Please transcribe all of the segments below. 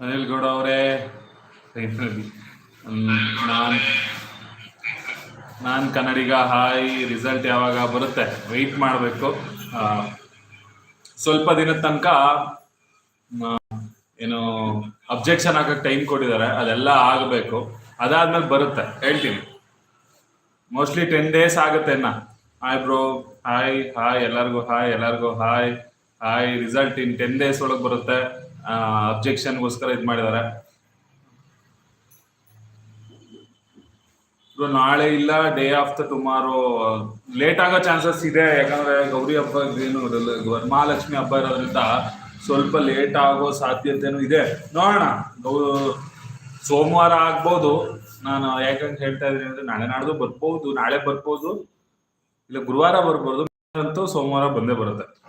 ಅನಿಲ್ ಗೌಡ ಅವರೇ. ನಾನು ನಾನು ಕನ್ನಡಿಗ, ಹಾಯ್ ರಿಸಲ್ಟ್ ಯಾವಾಗ ಬರುತ್ತೆ? ವೆಯ್ಟ್ ಮಾಡಬೇಕು. ಸ್ವಲ್ಪ ದಿನದ ತನಕ ಏನು ಅಬ್ಜೆಕ್ಷನ್ ಹಾಕಕ್ಕೆ ಟೈಮ್ ಕೊಟ್ಟಿದ್ದಾರೆ. ಅದೆಲ್ಲ ಆಗಬೇಕು. ಅದಾದ್ಮೇಲೆ ಬರುತ್ತೆ. ಹೇಳ್ತೀನಿ. ಮೋಸ್ಟ್ಲಿ ಟೆನ್ ಡೇಸ್ ಆಗುತ್ತೆ ಅನ್ನ ಹಾಯ್ ಬ್ರೋ ಹಾಯ್ ಹಾಯ್ ಎಲ್ಲರಿಗೂ ಹಾಯ್ ಎಲ್ಲರಿಗೂ hi hi result in ten days ಒಳಗೆ ಬರುತ್ತೆ. ಅಬ್ಜೆಕ್ಷನ್ಗೋಸ್ಕರ ಇದು ಮಾಡಿದ್ದಾರೆ ನಾಳೆ ಇಲ್ಲ ಡೇ ಆಫ್ಟರ್ ಟುಮಾರೋ ಲೇಟ್ ಆಗೋ ಚಾನ್ಸಸ್ ಇದೆ. ಯಾಕಂದ್ರೆ ಗೌರಿ ಹಬ್ಬ ಏನು ವರಮಹಾಲಕ್ಷ್ಮಿ ಹಬ್ಬ ಇರೋದ್ರಿಂದ ಸ್ವಲ್ಪ ಲೇಟ್ ಆಗೋ ಸಾಧ್ಯತೆನೂ ಇದೆ. ನೋಡೋಣ, ಗೌ- ಸೋಮವಾರ ಆಗ್ಬೋದು. ನಾನು ಯಾಕಂತ ಹೇಳ್ತಾ ಇದ್ದೀನಿ ಅಂದ್ರೆ ನಾಳೆ ನಾಡ್ದು ಬರ್ಬೋದು, ನಾಳೆ ಬರ್ಬೋದು. ಇಲ್ಲ ಗುರುವಾರ ಬರ್ಬೋದು, ಅಂತೂ ಸೋಮವಾರ ಬಂದೇ ಬರುತ್ತೆ.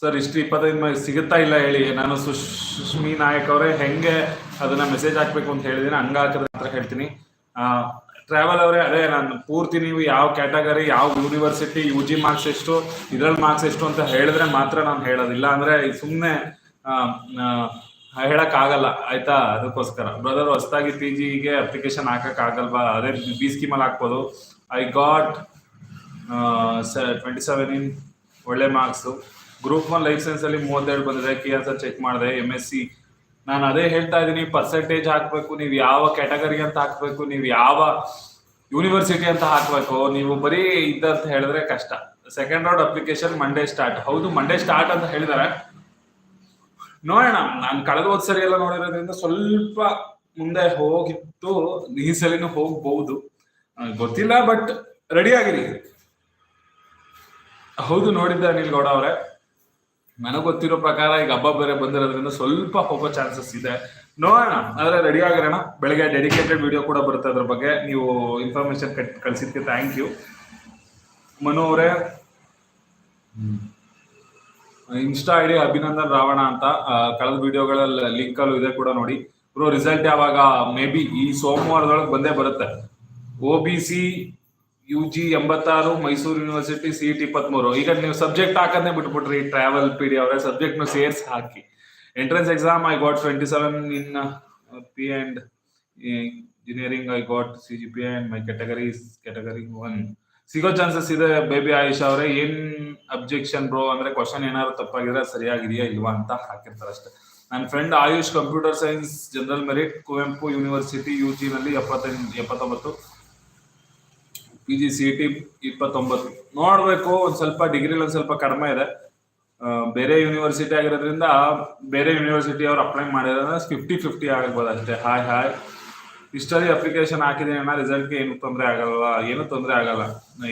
ಸರ್, ಇಷ್ಟು ಇಪ್ಪತ್ತೈದು ಸಿಗುತ್ತಾ ಇಲ್ಲ ಹೇಳಿ. ನಾನು ಸುಶ್ಮಿ ನಾಯಕ್ ಅವರೇ, ಹೆಂಗೆ ಅದನ್ನ ಮೆಸೇಜ್ ಹಾಕ್ಬೇಕು ಅಂತ ಹೇಳಿದೀನಿ. ಹಂಗ ಹಾಕಿದ್ರೆ ಮಾತ್ರ ಹೇಳ್ತೀನಿ ಟ್ರಾವೆಲ್ ಅವರೇ, ಅದೇ ನಾನು ಪೂರ್ತಿ ನೀವು ಯಾವ ಕ್ಯಾಟಗರಿ, ಯಾವ ಯೂನಿವರ್ಸಿಟಿ ಯು ಜಿ ಮಾರ್ಕ್ಸ್ ಎಷ್ಟು ಇದ್ರಲ್ಲಿ ಮಾರ್ಕ್ಸ್ ಎಷ್ಟು ಅಂತ ಹೇಳಿದ್ರೆ ಮಾತ್ರ ನಾನು ಹೇಳೋದಿಲ್ಲ. ಅಂದ್ರೆ ಸುಮ್ಮನೆ ಹೇಳಕ್ ಆಗಲ್ಲ ಆಯ್ತಾ? ಅದಕ್ಕೋಸ್ಕರ. ಬ್ರದರ್ ಹೊಸದಾಗಿ ಪಿ ಜಿಗೆ ಅಪ್ಲಿಕೇಶನ್ ಹಾಕಕ್ ಆಗಲ್ವಾ ಅದೇ ಬಿ ಸ್ಕೀಮಲ್ಲಿ ಹಾಕ್ಬೋದು. I got twenty seven in ಒಳ್ಳೆ marks group one licence science ಅಲ್ಲಿ ಮೂವತ್ತೆರಡು ಬಂದಿದೆ ಕೆ ಎಸ್ ಚೆಕ್ ಮಾಡಿದೆ ಎಂ ಎಸ್ ಸಿ ನಾನು ಅದೇ ಹೇಳ್ತಾ ಇದ್ದೀನಿ ಪರ್ಸೆಂಟೇಜ್ ಹಾಕಬೇಕು, ನೀವು ಯಾವ ಕ್ಯಾಟಗರಿ ಅಂತ ಹಾಕಬೇಕು, ನೀವು ಯಾವ ಯೂನಿವರ್ಸಿಟಿ ಅಂತ ಹಾಕಬೇಕು, ನೀವು ಬರೀ ಇದ್ದಂತ ಹೇಳಿದ್ರೆ ಕಷ್ಟ. Second round application Monday start ಹೌದು ಮಂಡೇ ಸ್ಟಾರ್ಟ್ ಅಂತ ಹೇಳಿದ್ದಾರೆ ನೋಡೋಣ, ನಾನು ಕಳೆದ ಹೋದ ಸರಿ ಎಲ್ಲ ನೋಡಿರೋದ್ರಿಂದ ಸ್ವಲ್ಪ ಮುಂದೆ ಹೋಗಿತ್ತು, ಈ ಸಲಿನೂ ಹೋಗ್ಬಹುದು ಗೊತ್ತಿಲ್ಲ ಬಟ್ ರೆಡಿ ಆಗಿರಿ. ಹೌದು, ನೋಡಿದ್ದೆ ಅನಿಲ್ ಗೌಡ ಅವರೇ. ನನಗೆ ಗೊತ್ತಿರೋ ಪ್ರಕಾರ ಈಗ ಹಬ್ಬ ಬೇರೆ ಬಂದಿರೋದ್ರಿಂದ ಸ್ವಲ್ಪ ಹೋಗೋ ಚಾನ್ಸಸ್ ಇದೆ. ನೋಡೋಣ, ಆದ್ರೆ ರೆಡಿ ಆಗಿರೋಣ. ಬೆಳಗ್ಗೆ ಡೆಡಿಕೇಟೆಡ್ ವಿಡಿಯೋ ಕೂಡ ಬರುತ್ತೆ ಅದ್ರ ಬಗ್ಗೆ. ನೀವು ಇನ್ಫಾರ್ಮೇಶನ್ ಕಳ್ಸಿದ್ಕೆ ಥ್ಯಾಂಕ್ ಯು ಮನು ಅವರೇ. ಇನ್ಸ್ಟಾ ಐಡಿ ಅಭಿನಂದನ್ ರಾವಣ ಅಂತ. ಕಳೆದ ವಿಡಿಯೋಗಳಲ್ಲಿ ಲಿಂಕ್ ಅಲ್ಲೂ ಇದೆ ಕೂಡ ನೋಡಿ. ಬ್ರೋ ರಿಸಲ್ಟ್ ಯಾವಾಗ? ಮೇ ಬಿ ಈ ಸೋಮವಾರದೊಳಗೆ ಬಂದೇ ಬರುತ್ತೆ. O B C U G ಎಂಬತ್ತಾರು, ಮೈಸೂರು ಯೂನಿವರ್ಸಿಟಿ ಸಿ ಟಿ ಇಪ್ಪತ್ಮೂರು. ಈಗ ನೀವು ಸಬ್ಜೆಕ್ಟ್ ಹಾಕೋದೇ ಬಿಟ್ಬಿಟ್ರಿ ಟ್ರಾವೆಲ್ ಪಿ ಡಿ ಅವರೇ ಸಬ್ಜೆಕ್ಟ್ನು ಸೇರ್ಸಿ ಹಾಕಿ. Entrance exam I got twenty seven in P and engineering I got C G P and my category category one ಸಿಗೋ ಚಾನ್ಸಸ್ ಇದೆ ಬೇಬಿ ಆಯುಷ್ ಅವರೇ. ಏನ್ ಅಬ್ಜೆಕ್ಷನ್ ಬ್ರೋ ಅಂದ್ರೆ ಕ್ವಶನ್ ಏನಾದ್ರು ತಪ್ಪಾಗಿದ್ರೆ ಸರಿಯಾಗಿದೆಯಾ ಇಲ್ವಾ ಅಂತ ಹಾಕಿರ್ತಾರೆ ಅಷ್ಟೇ. ನನ್ನ friend Ayush computer science general merit Kuvempu university U G ನಲ್ಲಿ ಎಪ್ಪತ್ತೈದು ಎಪ್ಪತ್ತೊಂಬತ್ತು. ಪಿ ಜಿ ಸಿ ಟಿ ಇಪ್ಪತ್ತೊಂಬತ್ತು. ನೋಡಬೇಕು, ಒಂದು ಸ್ವಲ್ಪ ಡಿಗ್ರಿಲಿ ಒಂದ್ ಸ್ವಲ್ಪ ಕಡಿಮೆ ಇದೆ. ಬೇರೆ ಯೂನಿವರ್ಸಿಟಿ ಆಗಿರೋದ್ರಿಂದ ಬೇರೆ ಯೂನಿವರ್ಸಿಟಿ ಅವ್ರು ಅಪ್ಲೈ ಮಾಡಿರೋದ್ರೆ ಫಿಫ್ಟಿ ಫಿಫ್ಟಿ ಆಗ್ಬೋದು ಅಷ್ಟೇ. Hi hi. ಇಷ್ಟಲ್ಲಿ ಅಪ್ಲಿಕೇಶನ್ ಹಾಕಿದೆ ಅಣ್ಣ, ರಿಸಲ್ಟ್ಗೆ ಏನು ತೊಂದರೆ ಆಗಲ್ಲ ಏನು ತೊಂದರೆ ಆಗಲ್ಲ.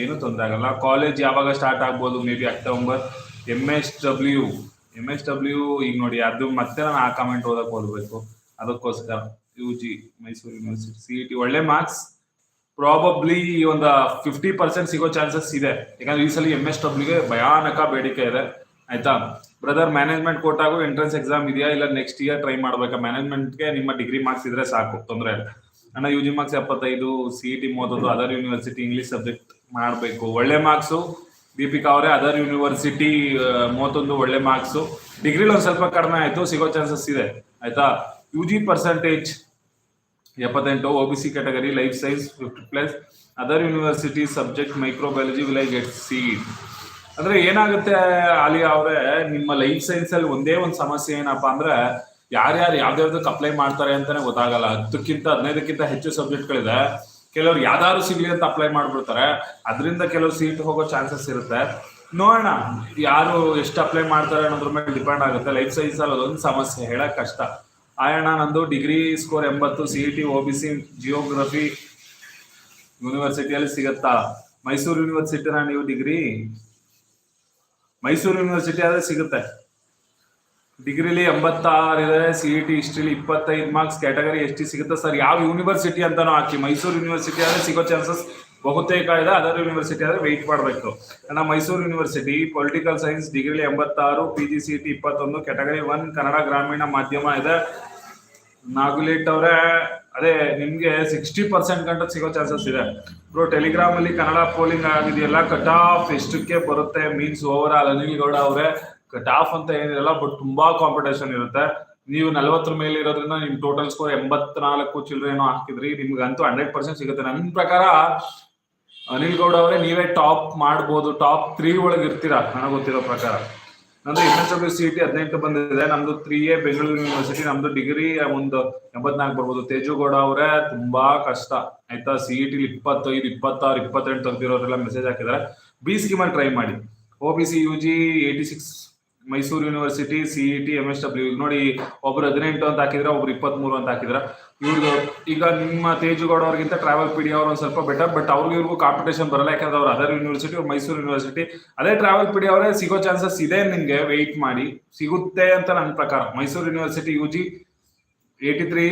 ಏನು ತೊಂದರೆ ಆಗಲ್ಲ. ಕಾಲೇಜ್ ಯಾವಾಗ ಸ್ಟಾರ್ಟ್ ಆಗ್ಬೋದು? Maybe October M S W M S W ಈಗ ನೋಡಿ, ಅದು ಮತ್ತೆ ನಾನು ಆ ಕಾಮೆಂಟ್ ಓದಕ್ಕೆ ಓದಬೇಕು ಅದಕ್ಕೋಸ್ಕರ U G Mysuru university C E T ಒಳ್ಳೆ ಮಾರ್ಕ್ಸ್ ಪ್ರಾಬಬ್ಲಿ ಒಂದು ಫಿಫ್ಟಿ ಪರ್ಸೆಂಟ್ ಸಿಗೋ ಚಾನ್ಸಸ್ ಇದೆ. ಯಾಕಂದ್ರೆ ಈ ಸಲ ಎಂ ಎಸ್ ಡಬ್ಲ್ಯೂಗೆ ಭಯಾನಕ ಬೇಡಿಕೆ ಇದೆ. ಆಯ್ತಾ? ಬ್ರದರ್ ಮ್ಯಾನೇಜ್ಮೆಂಟ್ ಕೋಟಾಗೂ ಎಂಟ್ರೆನ್ಸ್ ಎಕ್ಸಾಮ್ ಇದೆಯಾ? ಇಲ್ಲ ನೆಕ್ಸ್ಟ್ ಇಯರ್ ಟ್ರೈ ಮಾಡ್ಬೇಕಾ? ಮ್ಯಾನೇಜ್ಮೆಂಟ್ಗೆ ನಿಮ್ಮ ಡಿಗ್ರಿ ಮಾರ್ಕ್ಸ್ ಇದ್ರೆ ಸಾಕು. ತೊಂದರೆ ಇಲ್ಲ. ಅಣ್ಣ ಯು ಜಿ ಮಾರ್ಕ್ಸ್ ಎಪ್ಪತ್ತೈದು ಸಿ ಇ ಟಿ ಮೂವತ್ತೊಂದು ಅದರ್ ಯೂನಿವರ್ಸಿಟಿ ಇಂಗ್ಲಿಷ್ ಸಬ್ಜೆಕ್ಟ್ ಮಾಡಬೇಕು. ಒಳ್ಳೆ ಮಾರ್ಕ್ಸು ದೀಪಿಕಾ ಅವರೇ ಅದರ್ ಯೂನಿವರ್ಸಿಟಿ ಮೂವತ್ತೊಂದು ಒಳ್ಳೆ ಮಾರ್ಕ್ಸು ಡಿಗ್ರಿಲಿ ಒಂದು ಸ್ವಲ್ಪ ಕಡಿಮೆ ಆಯಿತು, ಸಿಗೋ ಚಾನ್ಸಸ್ ಇದೆ. ಆಯಿತಾ? ಯು ಜಿ ಪರ್ಸೆಂಟೇಜ್ ಎಪ್ಪತ್ತೆಂಟು O B C category life science fifty plus other university subject microbiology will I get seat ಅಂದ್ರೆ ಏನಾಗುತ್ತೆ ಅಲ್ಲಿ ಅವರೇ, ನಿಮ್ಮ ಲೈಫ್ ಸೈನ್ಸ್ ಅಲ್ಲಿ ಒಂದೇ ಒಂದು ಸಮಸ್ಯೆ ಏನಪ್ಪಾ ಅಂದ್ರೆ, ಯಾರ್ಯಾರು ಯಾವ್ದಾವ್ದಕ್ಕೆ ಅಪ್ಲೈ ಮಾಡ್ತಾರೆ ಅಂತಾನೆ ಗೊತ್ತಾಗಲ್ಲ. ಹತ್ತಕ್ಕಿಂತ ಹದಿನೈದಕ್ಕಿಂತ ಹೆಚ್ಚು ಸಬ್ಜೆಕ್ಟ್ಗಳಿದೆ ಕೆಲವ್ರು ಯಾವ್ದಾದ್ರು ಸಿಗ್ಲಿ ಅಂತ ಅಪ್ಲೈ ಮಾಡ್ಬಿಡ್ತಾರೆ. ಅದರಿಂದ ಕೆಲವು ಸೀಟ್ ಹೋಗೋ ಚಾನ್ಸಸ್ ಇರುತ್ತೆ. ನೋಡೋಣ, ಯಾರು ಎಷ್ಟು ಅಪ್ಲೈ ಮಾಡ್ತಾರೆ ಅನ್ನೋದ್ರ ಮೇಲೆ ಡಿಪೆಂಡ್ ಆಗುತ್ತೆ. ಲೈಫ್ ಸೈನ್ಸ್ ಅಲ್ಲಿ ಅದೊಂದು ಸಮಸ್ಯೆ, ಹೇಳಕ್ ಕಷ್ಟ. ಆಯಣ್ಣ, ನಂದು ಡಿಗ್ರಿ ಸ್ಕೋರ್ ಎಂಬತ್ತು, C E T O B C, geography ಯೂನಿವರ್ಸಿಟಿಯಲ್ಲಿ ಸಿಗತ್ತಾ? ಮೈಸೂರು ಯೂನಿವರ್ಸಿಟಿನ ನೀವು ಡಿಗ್ರಿ? ಮೈಸೂರು ಯೂನಿವರ್ಸಿಟಿ ಆದರೆ ಸಿಗುತ್ತೆ. ಡಿಗ್ರಿಲಿ ಎಂಬತ್ತಾರು ಇದೆ, ಸಿ ಇ ಟಿ, ಹಿಸ್ಟ್ರಿಲಿ ಇಪ್ಪತ್ತೈದು ಮಾರ್ಕ್ಸ್, ಕ್ಯಾಟಗರಿ ಎಷ್ಟು ಸಿಗುತ್ತೆ ಸರ್? ಯಾವ ಯೂನಿವರ್ಸಿಟಿ ಅಂತಾನು ಹಾಕಿ. ಮೈಸೂರು ಯೂನಿವರ್ಸಿಟಿ ಆದರೆ ಸಿಗೋ ಚಾನ್ಸಸ್ ಬಹುತೇಕ ಇದೆ. ಅದರ್ ಯೂನಿವರ್ಸಿಟಿ ಆದ್ರೆ ವೆಯ್ಟ್ ಮಾಡಬೇಕು. ಅಣ್ಣ Mysuru university political science degree ಎಂಬತ್ತಾರು ಪಿ ಜಿ ಸಿ ಟಿ ಇಪ್ಪತ್ತೊಂದು ಕ್ಯಾಟಗರಿ ಒನ್ ಕನ್ನಡ ಗ್ರಾಮೀಣ ಮಾಧ್ಯಮ ಇದೆ. ನಾಗುಲೇಟ್ ಅವರೇ, ಅದೇ ನಿಮ್ಗೆ ಸಿಕ್ಸ್ಟಿ ಪರ್ಸೆಂಟ್ ಗಂಟ ಸಿಗೋ ಚಾನ್ಸಸ್ ಇದೆ. ಬ್ರೋ ಟೆಲಿಗ್ರಾಮ್ ಅಲ್ಲಿ ಕನ್ನಡ ಪೋಲಿಂಗ್ ಆಗಿದೆಯಲ್ಲ ಕಟ್ ಆಫ್ ಎಷ್ಟಕ್ಕೆ ಬರುತ್ತೆ means over all Anil Gowda ಅವರೇ ಕಟ್ ಆಫ್ ಅಂತ ಏನಿರಲ್ಲ ಬಟ್ ತುಂಬಾ ಕಾಂಪಿಟೇಷನ್ ಇರುತ್ತೆ. ನೀವು ನಲವತ್ತರ ಮೇಲೆ ಇರೋದ್ರಿಂದ ನಿಮ್ ಟೋಟಲ್ ಸ್ಕೋರ್ ಎಂಬತ್ನಾಲ್ಕು ಚಿಲ್ಲರೆ ಏನೋ ಹಾಕಿದ್ರಿ, ನಿಮ್ಗಂತೂ ಹಂಡ್ರೆಡ್ ಪರ್ಸೆಂಟ್ ಸಿಗುತ್ತೆ. ನನ್ನ ಪ್ರಕಾರ ಅನಿಲ್ ಗೌಡ ಅವರೇ, ನೀವೇ ಟಾಪ್ ಮಾಡ್ಬೋದು, ಟಾಪ್ ತ್ರೀ ಒಳಗೆ ಇರ್ತೀರಾ? ನನಗೆ ಗೊತ್ತಿರೋ ಪ್ರಕಾರ. ನಂದು M S W C T ಹದಿನೆಂಟು ಬಂದಿದೆ ನಮ್ದು ತ್ರೀ ಎ, ಬೆಂಗಳೂರು ಯೂನಿವರ್ಸಿಟಿ ನಮ್ದು ಡಿಗ್ರಿ ಒಂದು ಎಂಬತ್ನಾಲ್ಕು ಬರ್ಬೋದು. ತೇಜುಗೌಡ ಅವರೇ ತುಂಬಾ ಕಷ್ಟ. ಆಯ್ತಾ? ಸಿ ಇ ಟಿ ಇಪ್ಪತ್ತೈದು, ಇಪ್ಪತ್ತಾರು, ಇಪ್ಪತ್ತೆಂಟು ತೆಗ್ದಿರೋರೆಲ್ಲ ಮೆಸೇಜ್ ಹಾಕಿದ್ದಾರೆ. ಬಿ ಸ್ಕೀಮಲ್ಲಿ ಟ್ರೈ ಮಾಡಿ. O B C U G eighty six Mysuru university C E T M S W ನೋಡಿ, ಒಬ್ರು ಹದಿನೆಂಟು ಅಂತ ಹಾಕಿದ್ರೆ, ಒಬ್ರು ಇಪ್ಪತ್ಮೂರು ಅಂತ ಹಾಕಿದ್ರೆ ಇವ್ರದ್ದು ಈಗ ನಿಮ್ಮ ತೇಜುಗೌಡ ಅವ್ರಿಗಿಂತ ಟ್ರಾವೆಲ್ ಪಿ ಡಿ ಅವ್ರು ಒಂದು ಸ್ವಲ್ಪ ಬೆಟರ್ ಬಟ್ ಅವ್ರಿಗೆ ಇವ್ರಿಗೂ ಕಾಂಪಿಟೇಷನ್ ಬರಲ್ಲ. ಯಾಕಂದ್ರೆ ಅವ್ರು ಅದರ್ ಯೂನಿವರ್ಸಿಟಿ ಅವ್ರು ಮೈಸೂರು ಯೂನಿವರ್ಸಿಟಿ ಅದೇ ಟ್ರಾವೆಲ್ ಪಿ ಡಿ ಅವರೇ ಸಿಗೋ ಚಾನ್ಸಸ್ ಇದೆ ನಿಮಗೆ ವೆಯ್ಟ್ ಮಾಡಿ. ಸಿಗುತ್ತೆ ಅಂತ ನನ್ನ ಪ್ರಕಾರ. Mysuru university U G eighty three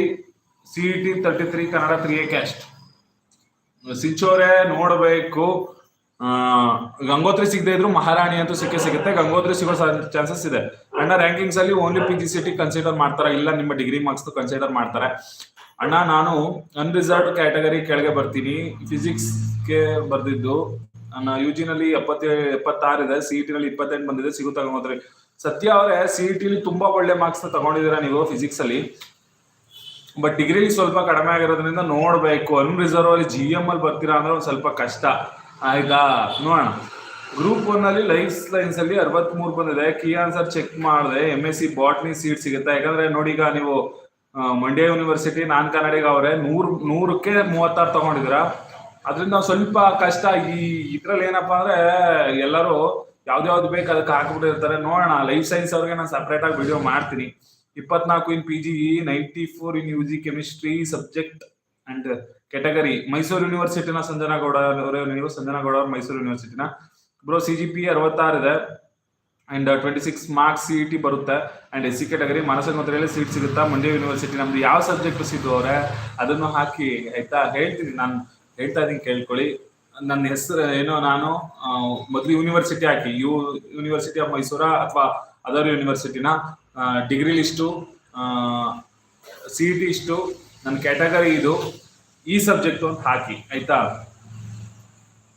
C T thirty three Kannada three A caste ಸಿಂಚೋರೆ ನೋಡಬೇಕು ಗಂಗೋತ್ರಿ ಸಿಗದೆ ಇದ್ರು ಮಹಾರಾಣಿ ಅಂತೂ ಸಿಕ್ಕೇ ಸಿಗುತ್ತೆ. ಗಂಗೋತ್ರಿ ಸಿಗೋ ಚಾನ್ಸಸ್ ಇದೆ. ಅಣ್ಣ ರ್ಯಾಂಕಿಂಗ್ಸ್ ಅಲ್ಲಿ only P G C T consider ಮಾಡ್ತಾರೆ? ಇಲ್ಲ, ನಿಮ್ಮ ಡಿಗ್ರಿ ಮಾರ್ಕ್ಸ್ ಕನ್ಸಿಡರ್ ಮಾಡ್ತಾರೆ. ಅಣ್ಣ, ನಾನು ಅನ್ರಿಸರ್ವ್ಡ್ ಕ್ಯಾಟಗರಿ ಕೆಳಗೆ ಬರ್ತೀನಿ. ಫಿಸಿಕ್ಸ್ಗೆ ಬರ್ದಿದ್ದು. ಯು ಜಿ ನಲ್ಲಿ ಎಪ್ಪತ್ತೇ, ಎಪ್ಪತ್ತಾರು ಇದೆ. ಸಿ ಟಿ ನಲ್ಲಿ ಇಪ್ಪತ್ತೆಂಟು ಬಂದಿದೆ. ಸಿಗು ತಗೊಂಡ್ರಿ. ಸತ್ಯ ಅವರೇ ಸಿ ಇ ಟಿಲಿ ತುಂಬಾ ಒಳ್ಳೆ ಮಾರ್ಕ್ಸ್ ತಗೊಂಡಿದ್ದೀರಾ ನೀವು ಫಿಸಿಕ್ಸ್ ಅಲ್ಲಿ? ಬಟ್ ಡಿಗ್ರಿ ಸ್ವಲ್ಪ ಕಡಿಮೆ ಆಗಿರೋದ್ರಿಂದ ನೋಡ್ಬೇಕು. ಅನ್ರಿಸರ್ವ್ ಅಲ್ಲಿ ಜಿ ಎಂ ಅಲ್ಲಿ ಬರ್ತೀರಾ ಅಂದ್ರೆ ಒಂದು ಸ್ವಲ್ಪ ಕಷ್ಟ. ಆಯ್ತಾ? ನೋಡೋಣ. ಗ್ರೂಪ್ ಒನ್ ಅಲ್ಲಿ ಲೈಫ್ ಸೈನ್ಸ್ ಅಲ್ಲಿ ಅರವತ್ಮೂರು ಬಂದಿದೆ. ಕೀ ಆನ್ಸರ್ ಚೆಕ್ ಮಾಡಿದೆ. M S C botany seat ಸಿಗುತ್ತೆ. ಯಾಕಂದ್ರೆ ನೋಡಿ ಈಗ ನೀವು ಮಂಡ್ಯ ಯೂನಿವರ್ಸಿಟಿ ನಾನ್ ಕನ್ನಡಿಗ ಅವರೇ, ನೂರ್, ನೂರಕ್ಕೆ ಮೂವತ್ತಾರು ತಗೊಂಡಿದ್ರ ಅದರಿಂದ ನಾವು ಸ್ವಲ್ಪ ಕಷ್ಟ. ಈ, ಇದ್ರಲ್ಲಿ ಏನಪ್ಪಾ ಅಂದ್ರೆ ಎಲ್ಲರೂ ಯಾವ್ದ್ಯಾವ್ದು ಬೇಕು ಅದಕ್ಕೆ ಹಾಕ್ಬಿಟ್ಟಿರ್ತಾರೆ. ನೋಡೋಣ ಲೈಫ್ ಸೈನ್ಸ್ ಅವ್ರಿಗೆ ನಾನು ಸಪ್ರೇಟ್ ಆಗಿ ವಿಡಿಯೋ ಮಾಡ್ತೀನಿ. ಇಪ್ಪತ್ನಾಲ್ಕು in P G ninety four in U G chemistry subject and category Mysuru ಯೂನಿವರ್ಸಿಟಿನ Sanjana Gowda ಅವರೇ ನೀವು ಸಂಜನಾ ಗೌಡ ಅವ್ರ ಮೈಸೂರು ಯೂನಿವರ್ಸಿಟಿನ ಬ್ರೋ ಸಿ ಜಿ ಪಿ ಅರವತ್ತಾರು ಇದೆ. And twenty six marks C T ಬರುತ್ತೆ. ಅಂಡ್ ಎಸ್ ಸಿ ಕೆಟಗರಿ ಮಾನಸಂಗೋತ್ರೆಯಲ್ಲಿ ಸೀಟ್ ಸಿಗುತ್ತಾ? ಮಂಡ್ಯ ಯೂನಿವರ್ಸಿಟಿ ನಮ್ದು ಯಾವ ಸಬ್ಜೆಕ್ಟ್ ಸಿದ್ದು ಅವರೇ, ಅದನ್ನು ಹಾಕಿ, ಆಯ್ತಾ? ಹೇಳ್ತೀನಿ, ನಾನು ಹೇಳ್ತಾ ಇದೀನಿ ಕೇಳ್ಕೊಳ್ಳಿ. ನನ್ನ ಹೆಸರು ಏನೋ ನಾನು ಮೊದಲು ಯೂನಿವರ್ಸಿಟಿ ಹಾಕಿ. ಯು ಯೂನಿವರ್ಸಿಟಿ ಆಫ್ ಮೈಸೂರ ಅಥವಾ ಅದರ್ ಯೂನಿವರ್ಸಿಟಿನ ಡಿಗ್ರಿ ಲಿಸ್ಟು ಸಿ ಟಿ ಇಷ್ಟು ನನ್ನ ಕ್ಯಾಟಗರಿ ಇದು, ಈ ಸಬ್ಜೆಕ್ಟು ಅಂತ ಹಾಕಿ, ಆಯ್ತಾ?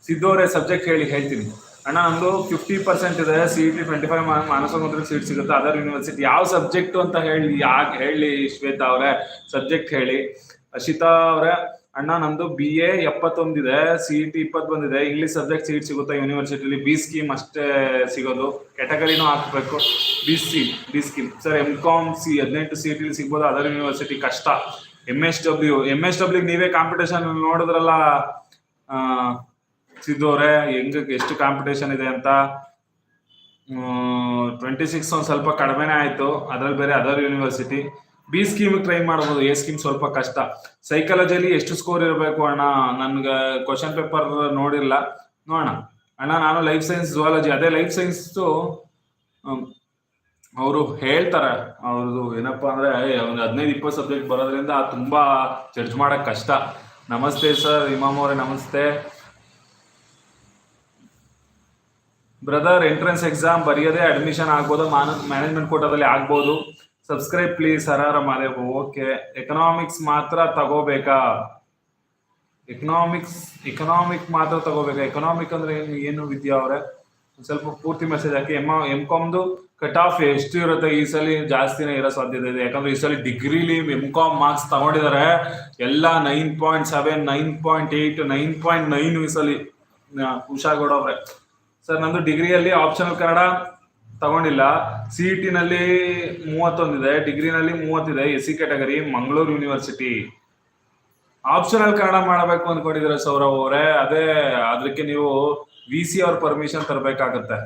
ಸಿದ್ದೋರೆ ಸಬ್ಜೆಕ್ಟ್ ಹೇಳಿ ಹೇಳ್ತೀನಿ. ಅಣ್ಣ, ನಮ್ದು ಫಿಫ್ಟಿ ಪರ್ಸೆಂಟ್ ಇದೆ ಸಿ ಟಿ ಟ್ವೆಂಟಿ ಫೈವ್ ಮಾನಸಮುದ್ರ ಸೀಟ್ ಸಿಗುತ್ತೆ, ಅದರ್ ಯೂನಿವರ್ಸಿಟಿ ಯಾವ ಸಬ್ಜೆಕ್ಟ್ ಅಂತ ಹೇಳಿ ಯಾಕೆ ಹೇಳಿ ಶ್ವೇತಾ ಅವರೇ ಸಬ್ಜೆಕ್ಟ್ ಹೇಳಿ. ಅಶಿತಾ ಅವರೇ, ಅಣ್ಣ, ನಮ್ದು ಬಿ ಎ ಎಪ್ಪತ್ತೊಂದಿದೆ ಸಿ ಟಿ ಇಪ್ಪತ್ತೊಂದಿದೆ ಇಂಗ್ಲಿಷ್ ಸಬ್ಜೆಕ್ಟ್ ಸೀಟ್ ಸಿಗುತ್ತೆ ಯೂನಿವರ್ಸಿಟಿಲಿ ಬಿ ಸ್ಕೀಮ್ ಅಷ್ಟೇ ಸಿಗೋದು. ಕ್ಯಾಟಗರಿನೂ ಹಾಕಬೇಕು. B C B scheme sir M com C ಹದಿನೆಂಟು ಸಿ ಟಿಲಿ ಸಿಗ್ಬೋದು, ಅದರ್ ಯೂನಿವರ್ಸಿಟಿ ಕಷ್ಟ. M S W M S W ನೀವೇ ಕಾಂಪಿಟೇಷನ್ ನೋಡಿದ್ರಲ್ಲ ಆ, ಸಿದ್ದು ಅವರೇ ಹೆಂಗ ಎಷ್ಟು ಕಾಂಪಿಟೇಷನ್ ಇದೆ ಅಂತ? ಟ್ವೆಂಟಿ ಸಿಕ್ಸ್ ಒಂದು ಸ್ವಲ್ಪ ಕಡಿಮೆನೇ ಆಯ್ತು. ಅದ್ರಲ್ಲಿ ಬೇರೆ other university B scheme try ಮಾಡ್ಬೋದು. ಎ ಸ್ಕೀಮ್ ಸ್ವಲ್ಪ ಕಷ್ಟ. ಸೈಕಾಲಜಿಯಲ್ಲಿ ಎಷ್ಟು ಸ್ಕೋರ್ ಇರಬೇಕು ಅಣ್ಣ? ನನ್ಗೆ ಕ್ವಶನ್ ಪೇಪರ್ ನೋಡಿಲ್ಲ. ನೋಡೋಣ. ಅಣ್ಣ ನಾನು ಲೈಫ್ ಸೈನ್ಸ್ ಜುವಾಲಜಿ ಅದೇ ಲೈಫ್ ಸೈನ್ಸ್ ಅವರು ಹೇಳ್ತಾರೆ. ಅವ್ರದ್ದು ಏನಪ್ಪಾ ಅಂದ್ರೆ ಒಂದು ಹದಿನೈದು ಇಪ್ಪತ್ತು ಸಬ್ಜೆಕ್ಟ್ ಬರೋದ್ರಿಂದ ತುಂಬಾ ಜಡ್ಜ್ ಮಾಡಕ್ ಕಷ್ಟ. ನಮಸ್ತೆ ಸರ್ ಇಮಾಮ್ ಅವರೇ ನಮಸ್ತೆ. ಬ್ರದರ್ ಎಂಟ್ರೆನ್ಸ್ ಎಕ್ಸಾಮ್ ಬರೆಯೋದೇ ಅಡ್ಮಿಷನ್ ಆಗ್ಬೋದು ಮ್ಯಾನೇಜ್ಮೆಂಟ್ ಕೋಟದಲ್ಲಿ ಆಗ್ಬೋದು. ಸಬ್ಸ್ಕ್ರೈಬ್ ಪ್ಲೀಸ್ ಹರಾರ ಮಾದೇವು. ಓಕೆ ಎಕನಾಮಿಕ್ಸ್ ಮಾತ್ರ ತಗೋಬೇಕಾ? ಎಕನಾಮಿಕ್ಸ್ ಎಕನಾಮಿಕ್ ಮಾತ್ರ ತಗೋಬೇಕಾ? ಎಕನಾಮಿಕ್ ಅಂದ್ರೆ ಏನು ಏನು ವಿದ್ಯಾ ಅವರೇ? ಸ್ವಲ್ಪ ಪೂರ್ತಿ ಮೆಸೇಜ್ ಹಾಕಿ. ಎಂ ಎಂ ಕಾಮ್ದು ಕಟ್ ಆಫ್ ಎಷ್ಟು ಇರುತ್ತೆ? ಈ ಸಲ ಜಾಸ್ತಿನೇ ಇರೋ ಸಾಧ್ಯತೆ ಇದೆ. ಯಾಕಂದ್ರೆ ಈ ಸಲ ಡಿಗ್ರಿಲಿ ಎಂ ಕಾಮ್ ಮಾರ್ಕ್ಸ್ ತಗೊಂಡಿದ್ದಾರೆ ಎಲ್ಲ nine point seven nine point eight nine point nine ಈ ಸಲ ಹುಷಾರ್ಗೌಡ ಅವ್ರೆ. ಸರ್, ನಂದು ಡಿಗ್ರಿಯಲ್ಲಿ ಆಪ್ಷನಲ್ ಕನ್ನಡ ತಗೊಂಡಿಲ್ಲ. ಸಿ ಇ ಟಿನಲ್ಲಿ ಮೂವತ್ತೊಂದಿದೆ, ಡಿಗ್ರಿನಲ್ಲಿ ಮೂವತ್ತಿದೆ, S C category, Mangaluru university optional Kannada ಮಾಡಬೇಕು ಅಂದ್ಕೊಂಡಿದ್ರೆ ಸೌರವ್ ಅವರೇ? ಅದೇ ಅದಕ್ಕೆ ನೀವು ವಿ ಸಿ ಅವ್ರ ಪರ್ಮಿಷನ್ ತರಬೇಕಾಗತ್ತೆ.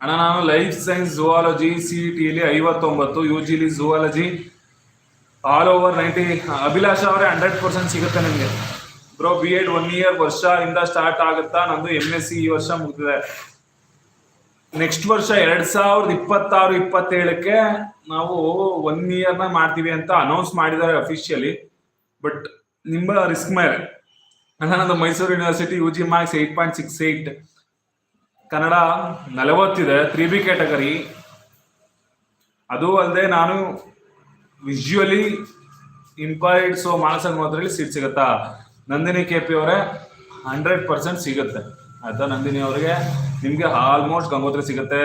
ಅಣ್ಣ, ನಾನು life science zoology C E ಟಿಲಿ ಐವತ್ತೊಂಬತ್ತು U ಜಿಲಿ zoology all over ninety Abhilasha ಅವರೇ ಹಂಡ್ರೆಡ್ ಪರ್ಸೆಂಟ್ ಸಿಗುತ್ತೆ ನಿಮಗೆ. Bro B Ed one year ವರ್ಷ ಇಂದ ಸ್ಟಾರ್ಟ್ ಆಗುತ್ತಾ? ನಂದು ಎಂ ಎಸ್ ಸಿ ಈ ವರ್ಷ ಮುಗಿದಿದೆ. ನೆಕ್ಸ್ಟ್ ವರ್ಷ ಎರಡ್ ಸಾವಿರದ ಇಪ್ಪತ್ತಾರು, ಇಪ್ಪತ್ತೇಳಕ್ಕೆ ನಾವು ಒನ್ ಇಯರ್ನ ಮಾಡ್ತೀವಿ ಅಂತ ಅನೌನ್ಸ್ ಮಾಡಿದ್ದಾರೆ ಅಫಿಷಿಯಲಿ ಬಟ್ ನಿಮ್ಮ ರಿಸ್ಕ್ ಮೇಲೆ. ನನ್ನದು Mysuru university U G marks eight point six eight Kannada ನಲವತ್ತಿದೆ three B category ಅದು ಅಲ್ಲದೆ ನಾನು ವಿಜುವಲಿ ಇಂಪೈರ್ಡ್ ಸೊ ಮಾನಸಂಗೋದ್ರಲ್ಲಿ ಸೀಟ್ ಸಿಗುತ್ತಾ? ನಂದಿನಿ ಕೆ ಪಿ ಅವರೇ ಹಂಡ್ರೆಡ್ ಪರ್ಸೆಂಟ್ ಸಿಗುತ್ತೆ. ಆಯ್ತಾ ನಂದಿನಿ ಅವರಿಗೆ? ನಿಮಗೆ ಆಲ್ಮೋಸ್ಟ್ ಗಂಗೋತ್ರಿ ಸಿಗುತ್ತೆ.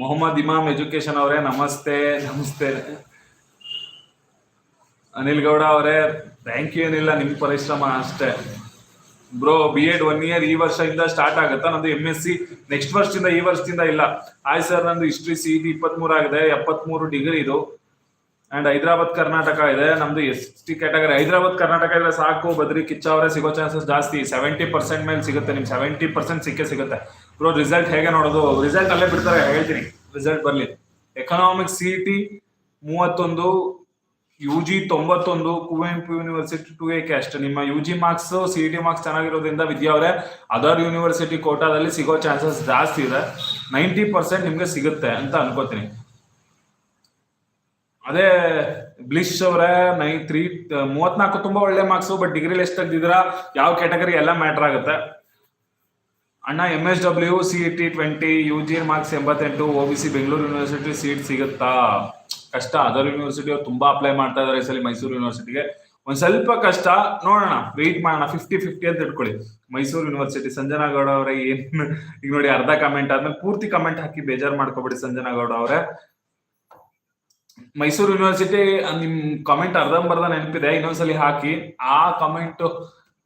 ಮೊಹಮ್ಮದ್ ಇಮಾಮ್ ಎಜುಕೇಶನ್ ಅವರೇ, ನಮಸ್ತೆ ನಮಸ್ತೆ. ಅನಿಲ್ ಗೌಡ ಅವರೇ ಥ್ಯಾಂಕ್ ಯು ಏನಿಲ್ಲ ನಿಮ್ಮ ಪರಿಶ್ರಮ ಅಷ್ಟೇ. Bro B Ed one year ಈ ವರ್ಷದಿಂದ ಸ್ಟಾರ್ಟ್ ಆಗುತ್ತಾ? ನಂದು ಎಂ ಎಸ್ ಸಿ ನೆಕ್ಸ್ಟ್ ವರ್ಷದಿಂದ ಈ ವರ್ಷದಿಂದ ಇಲ್ಲ. ಆಯ್ ಸರ್ ನಂದು ಹಿಸ್ಟ್ರಿ ಸಿ ಇದು ಇಪ್ಪತ್ಮೂರು ಆಗಿದೆ, ಎಪ್ಪತ್ಮೂರು ಡಿಗ್ರಿ ಇದು. ಅಂಡ್ ಹೈದರಾಬಾದ್ ಕರ್ನಾಟಕ ಇದೆ. ನಮ್ದು S T category Hyderabad Karnataka ಇದ್ರೆ ಸಾಕು. ಬದ್ರಿ ಕಿಚ್ಚ ಸಿಗೋ ಚಾನ್ಸಸ್ ಜಾಸ್ತಿ. ಸೆವೆಂಟಿ ಪರ್ಸೆಂಟ್ ಮೇಲೆ ಸಿಗುತ್ತೆ ನಿಮ್ ಸೆವೆಂಟಿ ಪರ್ಸೆಂಟ್ ಸಿಕ್ಕೇ ಸಿಗುತ್ತೆ. ಬ್ರೋ ರಿಸಲ್ಟ್ ಹೇಗೆ ನೋಡೋದು? ರಿಸಲ್ಟ್ ಅಲ್ಲೇ ಬಿಡ್ತಾರೆ. ಹೇಳ್ತೀನಿ. ರಿಸಲ್ಟ್ ಬರಲಿ. ಎಕನಾಮಿಕ್ ಸಿ ಟಿ ಮೂವತ್ತೊಂದು ಯು ಜಿ ತೊಂಬತ್ತೊಂದು Kuvempu university two A caste ನಿಮ್ಮ U G marks C T marks ಚೆನ್ನಾಗಿರೋದ್ರಿಂದ Vidya ಅವರೇ ಅದರ್ ಯೂನಿವರ್ಸಿಟಿ ಕೋಟಾದಲ್ಲಿ ಸಿಗೋ ಚಾನ್ಸಸ್ ಜಾಸ್ತಿ ಇದೆ. ನೈಂಟಿ ಪರ್ಸೆಂಟ್ ನಿಮ್ಗೆ ಸಿಗುತ್ತೆ ಅಂತ ಅನ್ಕೋತೀನಿ. ಅದೇ ಬ್ಲಿಶ್ ಅವರೇ ನೈ ತ್ರೀ ಮೂವತ್ನಾಲ್ಕು ತುಂಬಾ ಒಳ್ಳೆ ಮಾರ್ಕ್ಸ್ ಬಟ್ ಡಿಗ್ರಿ ಎಷ್ಟು ತೆಗ್ದಿದ್ರ ಯಾವ ಕ್ಯಾಟಗರಿ ಎಲ್ಲ ಮ್ಯಾಟರ್ ಆಗುತ್ತೆ? ಅಣ್ಣ M S W C T twenty U G marks ಎಂಬತ್ತೆಂಟು O B C Bengaluru university seat ಸಿಗುತ್ತಾ? ಕಷ್ಟ ಅದರ್ ಯೂನಿವರ್ಸಿಟಿ ಅವ್ರು ತುಂಬಾ ಅಪ್ಲೈ ಮಾಡ್ತಾ ಇದಾರೆ ಈ ಸಲ ಮೈಸೂರು ಯೂನಿವರ್ಸಿಟಿಗೆ ಒಂದ್ ಸ್ವಲ್ಪ ಕಷ್ಟ, ನೋಡೋಣ ವೆಯ್ಟ್ ಮಾಡೋಣ ಫಿಫ್ಟಿ ಫಿಫ್ಟಿ ಅಂತ ಇಟ್ಕೊಳ್ಳಿ. ಮೈಸೂರು ಯೂನಿವರ್ಸಿಟಿ ಸಂಜನಾ ಗೌಡ ಅವರೇ, ಏನ್, ಈಗ ನೋಡಿ ಅರ್ಧ ಕಮೆಂಟ್ ಆದ್ಮೇಲೆ ಪೂರ್ತಿ ಕಮೆಂಟ್ ಹಾಕಿ ಬೇಜಾರ್ ಮಾಡ್ಕೋಬೇಡಿ ಸಂಜನಾ ಗೌಡ ಅವರೇ. ಮೈಸೂರು ಯೂನಿವರ್ಸಿಟಿ ನಿಮ್ ಕಮೆಂಟ್ ಅರ್ಧಂಬರ್ಧ ನೆನಪಿದೆ, ಇನ್ನೊಂದ್ಸಲಿ ಹಾಕಿ. ಆ ಕಮೆಂಟ್